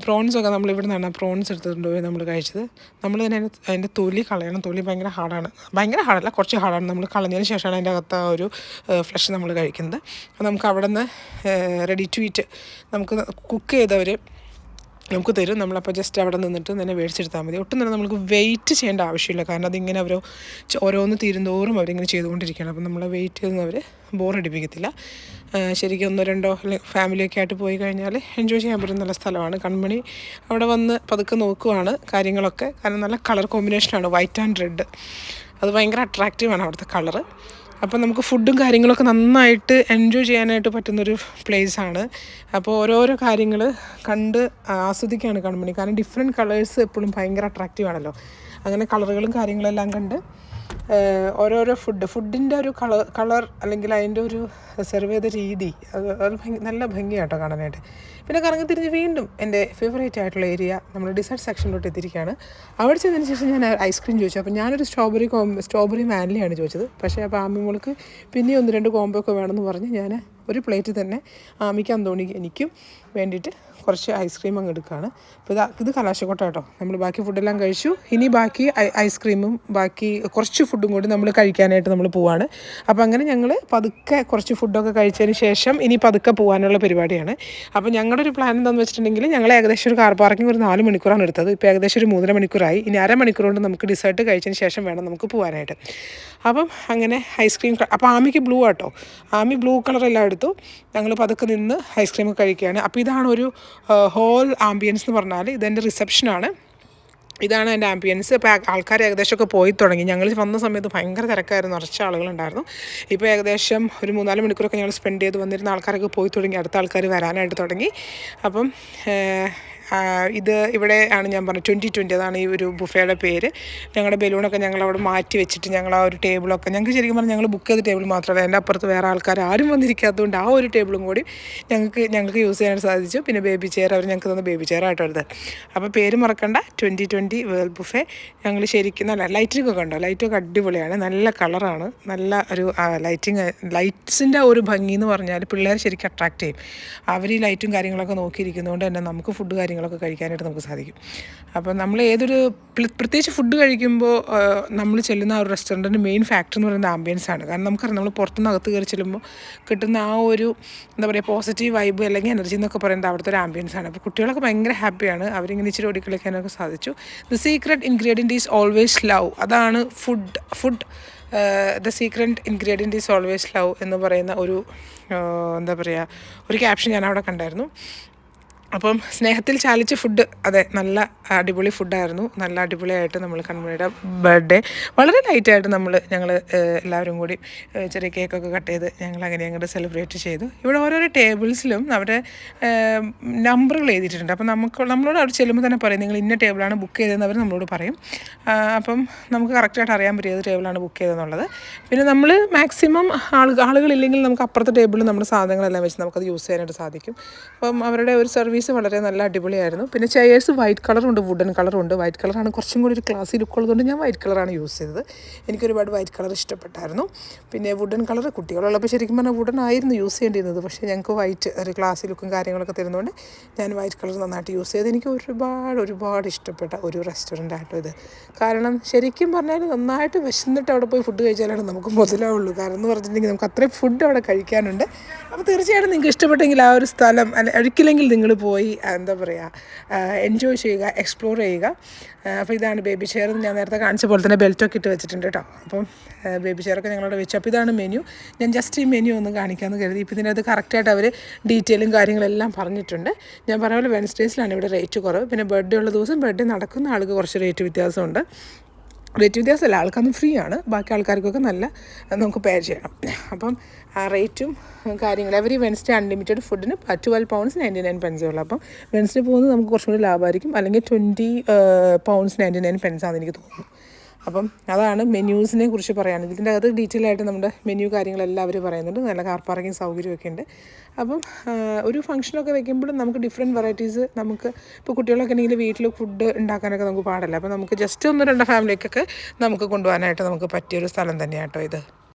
Speaker 1: പ്രോൺസൊക്കെ നമ്മൾ ഇവിടെ നിന്നാണ് പ്രോൺസ് എടുത്തിട്ടുണ്ട് പോയി നമ്മൾ കഴിച്ചത്. നമ്മൾ തന്നെ അതിന്റെ തൊലി കളയണം. തൊലി ഭയങ്കര ഹാർഡാണ് ഭയങ്കര ഹാർഡല്ല കുറച്ച് ഹാർഡാണ് നമ്മൾ കളഞ്ഞതിന് ശേഷമാണ് അതിന്റെ അകത്ത് ഒരു ഫ്ലഷ് നമ്മൾ കഴിക്കുന്നത്. നമുക്ക് അവിടെ നിന്ന് റെഡി ടു ഈറ്റ് നമുക്ക് കുക്ക് ചെയ്തവർ നമുക്ക് തരും. നമ്മളപ്പോൾ ജസ്റ്റ് അവിടെ നിന്നിട്ട് തന്നെ മേടിച്ചെടുത്താൽ മതി. ഒട്ടും തന്നെ നമുക്ക് വെയിറ്റ് ചെയ്യേണ്ട ആവശ്യമില്ല. കാരണം അതിങ്ങനെ അവരോ ഓരോന്ന് തീരുന്തോറും അവരിങ്ങനെ ചെയ്തുകൊണ്ടിരിക്കുകയാണ്. അപ്പം നമ്മളെ വെയിറ്റ് ചെയ്യുന്നവർ ബോറടിപ്പിക്കത്തില്ല ശരിക്കും ഒന്നോ രണ്ടോ ഫാമിലിയൊക്കെ ആയിട്ട് പോയി കഴിഞ്ഞാൽ എൻജോയ് ചെയ്യാൻ പറ്റുന്ന നല്ല സ്ഥലമാണ്. കൺമണി അവിടെ വന്ന് പതുക്കെ നോക്കുവാണ് കാര്യങ്ങളൊക്കെ. കാരണം നല്ല കളർ കോമ്പിനേഷനാണ് വൈറ്റ് ആൻഡ് റെഡ് അത് ഭയങ്കര അട്രാക്റ്റീവാണ് അവിടുത്തെ കളറ് അപ്പോൾ നമുക്ക് ഫുഡും കാര്യങ്ങളൊക്കെ നന്നായിട്ട് എൻജോയ് ചെയ്യാനായിട്ട് പറ്റുന്നൊരു ആണ്. അപ്പോൾ ഓരോരോ കാര്യങ്ങൾ കണ്ട് ആസ്വദിക്കുകയാണ് കൺമണി കാരണം ഡിഫറെന്റ് കളേഴ്സ് എപ്പോഴും ഭയങ്കര അട്രാക്റ്റീവ് ആണല്ലോ. അങ്ങനെ കളറുകളും കാര്യങ്ങളെല്ലാം കണ്ട് ഓരോരോ ഫുഡ് ഫുഡിന്റെ ഒരു കളർ കളർ അല്ലെങ്കിൽ അതിന്റെ ഒരു സെർവ് ചെയ്ത രീതി അത് അത് നല്ല ഭംഗിയാട്ടോ കാണാനായിട്ട്. പിന്നെ കറങ്ങി തിരിഞ്ഞ് വീണ്ടും എന്റെ ഫേവറേറ്റ് ആയിട്ടുള്ള ഏരിയ നമ്മൾ ഡിസേർട്ട് സെക്ഷനിലോട്ട് എത്തിയിരിക്കുകയാണ്. അവിടെ ചെന്നതിന് ശേഷം ഞാൻ ഐസ്ക്രീം ചോദിച്ചു. അപ്പോൾ ഞാനൊരു സ്ട്രോബെറി കോം സ്ട്രോബെറി വാനിലയാണ് ചോദിച്ചത്. പക്ഷേ അപ്പോൾ ആമിമോൾക്ക് പിന്നെ ഒന്ന് രണ്ട് കോംബോ ഒക്കെ വേണമെന്ന് പറഞ്ഞ് ഞാൻ ഒരു പ്ലേറ്റ് തന്നെ ആമിക്ക് അന്തോണിക്ക് എനിക്കും വേണ്ടിയിട്ട് കുറച്ച് ഐസ്ക്രീം അങ്ങ് എടുക്കുകയാണ് അപ്പോൾ ഇത് ഇത് കലാശക്കോട്ട കേട്ടോ. നമ്മൾ ബാക്കി ഫുഡെല്ലാം കഴിച്ചു. ഇനി ബാക്കി ഐസ്ക്രീമും ബാക്കി കുറച്ച് ഫുഡും കൂടി നമ്മൾ കഴിക്കാനായിട്ട് നമ്മൾ പോവാണ്. അപ്പോൾ അങ്ങനെ ഞങ്ങൾ പതുക്കെ കുറച്ച് ഫുഡൊക്കെ കഴിച്ചതിന് ശേഷം ഇനി പതുക്കെ പോകാനുള്ള പരിപാടിയാണ്. അപ്പോൾ ഞങ്ങളുടെ ഒരു പ്ലാൻ എന്താണെന്ന് വെച്ചിട്ടുണ്ടെങ്കിൽ ഞങ്ങൾ ഏകദേശം ഒരു കാർ പാർക്കിംഗ് ഒരു നാല് മണിക്കൂറാണ് എടുത്തത്. ഇപ്പോൾ ഏകദേശം ഒരു മൂന്നര മണിക്കൂറായി. ഇനി അരമണിക്കൂർ കൊണ്ട് നമുക്ക് ഡിസേർട്ട് കഴിച്ചതിന് ശേഷം വേണം നമുക്ക് പോകാനായിട്ട് അപ്പം അങ്ങനെ ഐസ്ക്രീം അപ്പോൾ ആമിക്ക് ബ്ലൂ ആട്ടോ. ആമി ബ്ലൂ കളറെല്ലാം എടുത്തു. ഞങ്ങൾ പതുക്കെ നിന്ന് ഐസ്ക്രീം കഴിക്കുകയാണ്. അപ്പോൾ ഇതാണ് ഒരു ഹോൾ ആംബിയൻസ് എന്ന് പറഞ്ഞാൽ ഇതെന്റെ റിസപ്ഷനാണ് ഇതാണ് എന്റെ ആംബിയൻസ് ഇപ്പോൾ ആൾക്കാർ ഏകദേശമൊക്കെ പോയി തുടങ്ങി. ഞങ്ങൾ വന്ന സമയത്ത് ഭയങ്കര തിരക്കായിരുന്നു. നിറച്ച ആളുകളുണ്ടായിരുന്നു. ഇപ്പോൾ ഏകദേശം ഒരു മൂന്നാൽ മണിക്കൂറൊക്കെ ഞങ്ങൾ സ്പെൻഡ് ചെയ്ത് വന്നിരുന്ന ആൾക്കാരൊക്കെ പോയി തുടങ്ങി. അടുത്ത ആൾക്കാർ വരാനായിട്ട് തുടങ്ങി. അപ്പം ഇത് ഇവിടെ ആണ് ഞാൻ പറഞ്ഞത്. ട്വന്റി ട്വന്റി അതാണ് ഈ ഒരു ബുഫയുടെ പേര്. ഞങ്ങളുടെ ബലൂണൊക്കെ ഞങ്ങൾ അവിടെ മാറ്റി വെച്ചിട്ട് ഞങ്ങൾ ആ ഒരു ടേബിളൊക്കെ ഞങ്ങൾക്ക് ശരിക്കും പറഞ്ഞാൽ ഞങ്ങൾ ബുക്ക് ചെയ്ത ടേബിൾ മാത്രമല്ല. എന്റെ അപ്പുറത്ത് വേറെ ആൾക്കാർ ആരും വന്നിരിക്കാത്തതുകൊണ്ട് ആ ഒരു ടേബിളും കൂടി ഞങ്ങൾക്ക് ഞങ്ങൾക്ക് യൂസ് ചെയ്യാൻ സാധിച്ചു. പിന്നെ ബേബി ചെയർ അവർ ഞങ്ങൾക്ക് തന്ന ബേബി ചെയർ ആയിട്ട് എടുത്തത് അപ്പോൾ പേര് മറക്കണ്ട. ട്വന്റി ട്വന്റി വേൾഡ് ബുഫേ ഞങ്ങൾ ശരിക്കും നല്ല ലൈറ്റിംഗ് ഒക്കെ ഉണ്ടോ ലൈറ്റൊക്കെ അടിപൊളിയാണ്. നല്ല കളറാണ് നല്ല ഒരു ലൈറ്റിങ് ലൈറ്റ്സിന്റെ ഒരു ഭംഗി എന്ന് പറഞ്ഞാൽ പിള്ളേർ ശരിക്കും അട്രാക്റ്റ് ചെയ്യും. അവർ ഈ ലൈറ്റും കാര്യങ്ങളൊക്കെ നോക്കിയിരിക്കുന്നതുകൊണ്ട് തന്നെ നമുക്ക് ഫുഡ് കാര്യങ്ങളൊക്കെ കഴിക്കാനായിട്ട് നമുക്ക് സാധിക്കും. അപ്പോൾ നമ്മൾ ഏതൊരു പ്രത്യേകിച്ച് ഫുഡ് കഴിക്കുമ്പോൾ നമ്മൾ ചെല്ലുന്ന ആ ഒരു റെസ്റ്റോറന്റിന്റെ മെയിൻ ഫാക്ടർ എന്ന് പറയുന്നത് ആംബിയൻസ് ആണ്. കാരണം നമുക്കറിയാം നമ്മൾ പുറത്തുനിന്ന് അകത്ത് കയറി ചെല്ലുമ്പോൾ കിട്ടുന്ന ആ ഒരു എന്താ പറയുക പോസിറ്റീവ് വൈബ് അല്ലെങ്കിൽ എനർജി എന്നൊക്കെ പറയുന്നത് അവിടുത്തെ ഒരു ആംബിയൻസ് ആണ്. അപ്പോൾ കുട്ടികളൊക്കെ ഭയങ്കര ഹാപ്പിയാണ് അവരിങ്ങനെ ഇച്ചിരി ഓടി കളിക്കാനൊക്കെ സാധിച്ചു. The secret ingredient is always love അതാണ് food food the secret ingredient is always love എന്ന് പറയുന്ന ഒരു എന്താ പറയുക ഒരു ക്യാപ്ഷൻ ഞാൻ അവിടെ കണ്ടായിരുന്നു. അപ്പം സ്നേഹത്തിൽ ചാലിച്ച ഫുഡ് അതെ നല്ല അടിപൊളി ഫുഡായിരുന്നു നല്ല അടിപൊളിയായിട്ട് നമ്മൾ കൺമണിയുടെ ബർത്ത്ഡേ വളരെ ലൈറ്റായിട്ട് നമ്മൾ ഞങ്ങൾ എല്ലാവരും കൂടി ചെറിയ കേക്കൊക്കെ കട്ട് ചെയ്ത് ഞങ്ങൾ അങ്ങനെ അങ്ങോട്ട് സെലിബ്രേറ്റ് ചെയ്തു. ഇവിടെ ഓരോരോ ടേബിൾസിലും അവരുടെ നമ്പറുകൾ എഴുതിയിട്ടുണ്ട്. അപ്പം നമുക്ക് നമ്മളോട് അവിടെ ചെല്ലുമ്പോൾ തന്നെ പറയും നിങ്ങൾ ഇന്ന ടേബിളാണ് ബുക്ക് ചെയ്തതെന്ന് അവർ നമ്മളോട് പറയും. അപ്പം നമുക്ക് കറക്റ്റായിട്ട് അറിയാൻ പറ്റിയത് ടേബിളാണ് ബുക്ക് ചെയ്തതെന്നുള്ളത്. പിന്നെ നമ്മൾ മാക്സിമം ആളുകൾ ആളുകളില്ലെങ്കിൽ നമുക്ക് അപ്പുറത്തെ ടേബിളിൽ നമ്മുടെ സാധനങ്ങളെല്ലാം വെച്ച് നമുക്കത് യൂസ് ചെയ്യാനായിട്ട് സാധിക്കും. അപ്പം അവരുടെ ഒരു സർവീസ് വളരെ നല്ല അടിപൊളിയായിരുന്നു. പിന്നെ ചെയേഴ്സ് വൈറ്റ് കളറുണ്ട് വുഡൻ കളറുണ്ട് വൈറ്റ് കളറാണ് കുറച്ചും കൂടി ഒരു ക്ലാസ്സി ലുക്ക് ഉള്ളതുകൊണ്ട് ഞാൻ വൈറ്റ് കളറാണ് യൂസ് ചെയ്തത്. എനിക്കൊരുപാട് വൈറ്റ് കളർ ഇഷ്ടപ്പെട്ടായിരുന്നു. പിന്നെ വുഡൻ കളർ കുട്ടികളുള്ളപ്പോൾ ശരിക്കും പറഞ്ഞാൽ വുഡൻ ആയിരുന്നു യൂസ് ചെയ്യേണ്ടിയിരുന്നത്. പക്ഷേ ഞങ്ങൾക്ക് വൈറ്റ് ഒരു ക്ലാസ്സി ലുക്കും കാര്യങ്ങളൊക്കെ തരുന്നതുകൊണ്ട് ഞാൻ വൈറ്റ് കളർ നന്നായിട്ട് യൂസ് ചെയ്ത് എനിക്ക് ഒരുപാട് ഒരുപാട് ഇഷ്ടപ്പെട്ട ഒരു റെസ്റ്റോറന്റ് ആയിട്ടും ഇത്. കാരണം ശരിക്കും പറഞ്ഞാൽ നന്നായിട്ട് വിശന്നിട്ട് അവിടെ പോയി ഫുഡ് കഴിച്ചാലാണ് നമുക്ക് മുതലാവുള്ളൂ. കാരണം എന്ന് പറഞ്ഞിട്ടുണ്ടെങ്കിൽ നമുക്ക് അത്രയും ഫുഡ് അവിടെ കഴിക്കാനുണ്ട്. അപ്പോൾ തീർച്ചയായിട്ടും നിങ്ങൾക്ക് ഇഷ്ടപ്പെട്ടെങ്കിൽ ആ ഒരു സ്ഥലം അല്ല ഒരിക്കലെങ്കിൽ നിങ്ങൾ പോയി എന്താ പറയുക എൻജോയ് ചെയ്യുക എക്സ്പ്ലോർ ചെയ്യുക. അപ്പോൾ ഇതാണ് ബേബി ചെയർ ഞാൻ നേരത്തെ കാണിച്ച പോലെ തന്നെ ബെൽറ്റൊക്കെ ഇട്ട് വെച്ചിട്ടുണ്ട് കേട്ടോ. അപ്പം ബേബി ചെയറൊക്കെ ഞങ്ങളോട് വെച്ചു. അപ്പോൾ ഇതാണ് മെനു ഞാൻ ജസ്റ്റ് ഈ മെനു ഒന്ന് കാണിക്കാമെന്ന് കരുതി. ഇപ്പോൾ ഇതിനകത്ത് കറക്റ്റായിട്ട് അവർ ഡീറ്റെയിലും കാര്യങ്ങളെല്ലാം പറഞ്ഞിട്ടുണ്ട്. ഞാൻ പറഞ്ഞ പോലെ വെൻസ്ഡേസിലാണ് ഇവിടെ റേറ്റ് കുറവ്. പിന്നെ ബർത്ത്ഡേ ഉള്ള ദിവസം ബർത്ത്ഡേ നടക്കുന്ന ആൾക്ക് കുറച്ച് റേറ്റ് വ്യത്യാസമുണ്ട്. റേറ്റ് വ്യത്യാസമല്ല ആൾക്കൊന്നും ഫ്രീ ആണ്. ബാക്കി ആൾക്കാർക്കൊക്കെ നല്ല നമുക്ക് പേ ചെയ്യണം. അപ്പം ആ റേറ്റും കാര്യങ്ങളും. അവർ വെൻസ്ഡേ അൺലിമിറ്റഡ് ഫുഡിന് twelve pounds ninety nine pence ഉള്ളൂ. അപ്പം വെൻസ്ഡേ പോകുന്നത് നമുക്ക് കുറച്ചും കൂടി ലാഭമായിരിക്കും. അല്ലെങ്കിൽ ട്വന്റി പൗണ്ട്സ് നയന്റി നയൻ പെൻസാണെന്ന് എനിക്ക് തോന്നുന്നു. അപ്പം അതാണ് മെന്യൂസിനെ കുറിച്ച് പറയാനുള്ളത് ഇതിന്റെ അകത്ത് ഡീറ്റെയിൽ ആയിട്ട് നമ്മുടെ മെനു കാര്യങ്ങളെല്ലാം അവർ പറയുന്നുണ്ട്. നല്ല കാർ പാർക്കിംഗ് സൗകര്യമൊക്കെ ഉണ്ട്. അപ്പം ഒരു ഫംഗ്ഷനൊക്കെ വെക്കുമ്പോഴും നമുക്ക് ഡിഫറെന്റ് വെറൈറ്റീസ് നമുക്ക് ഇപ്പോൾ കുട്ടികളൊക്കെ ഉണ്ടെങ്കിൽ വീട്ടിൽ ഫുഡ് ഉണ്ടാക്കാനൊക്കെ നമുക്ക് പാടില്ല? അപ്പോൾ നമുക്ക് ജസ്റ്റ് ഒന്ന് രണ്ട് ഫാമിലിക്കൊക്കെ നമുക്ക് കൊണ്ടുപോകാനായിട്ട് നമുക്ക് പറ്റിയൊരു സ്ഥലം തന്നെയാണ് തന്നെയാട്ടോ ഇത്.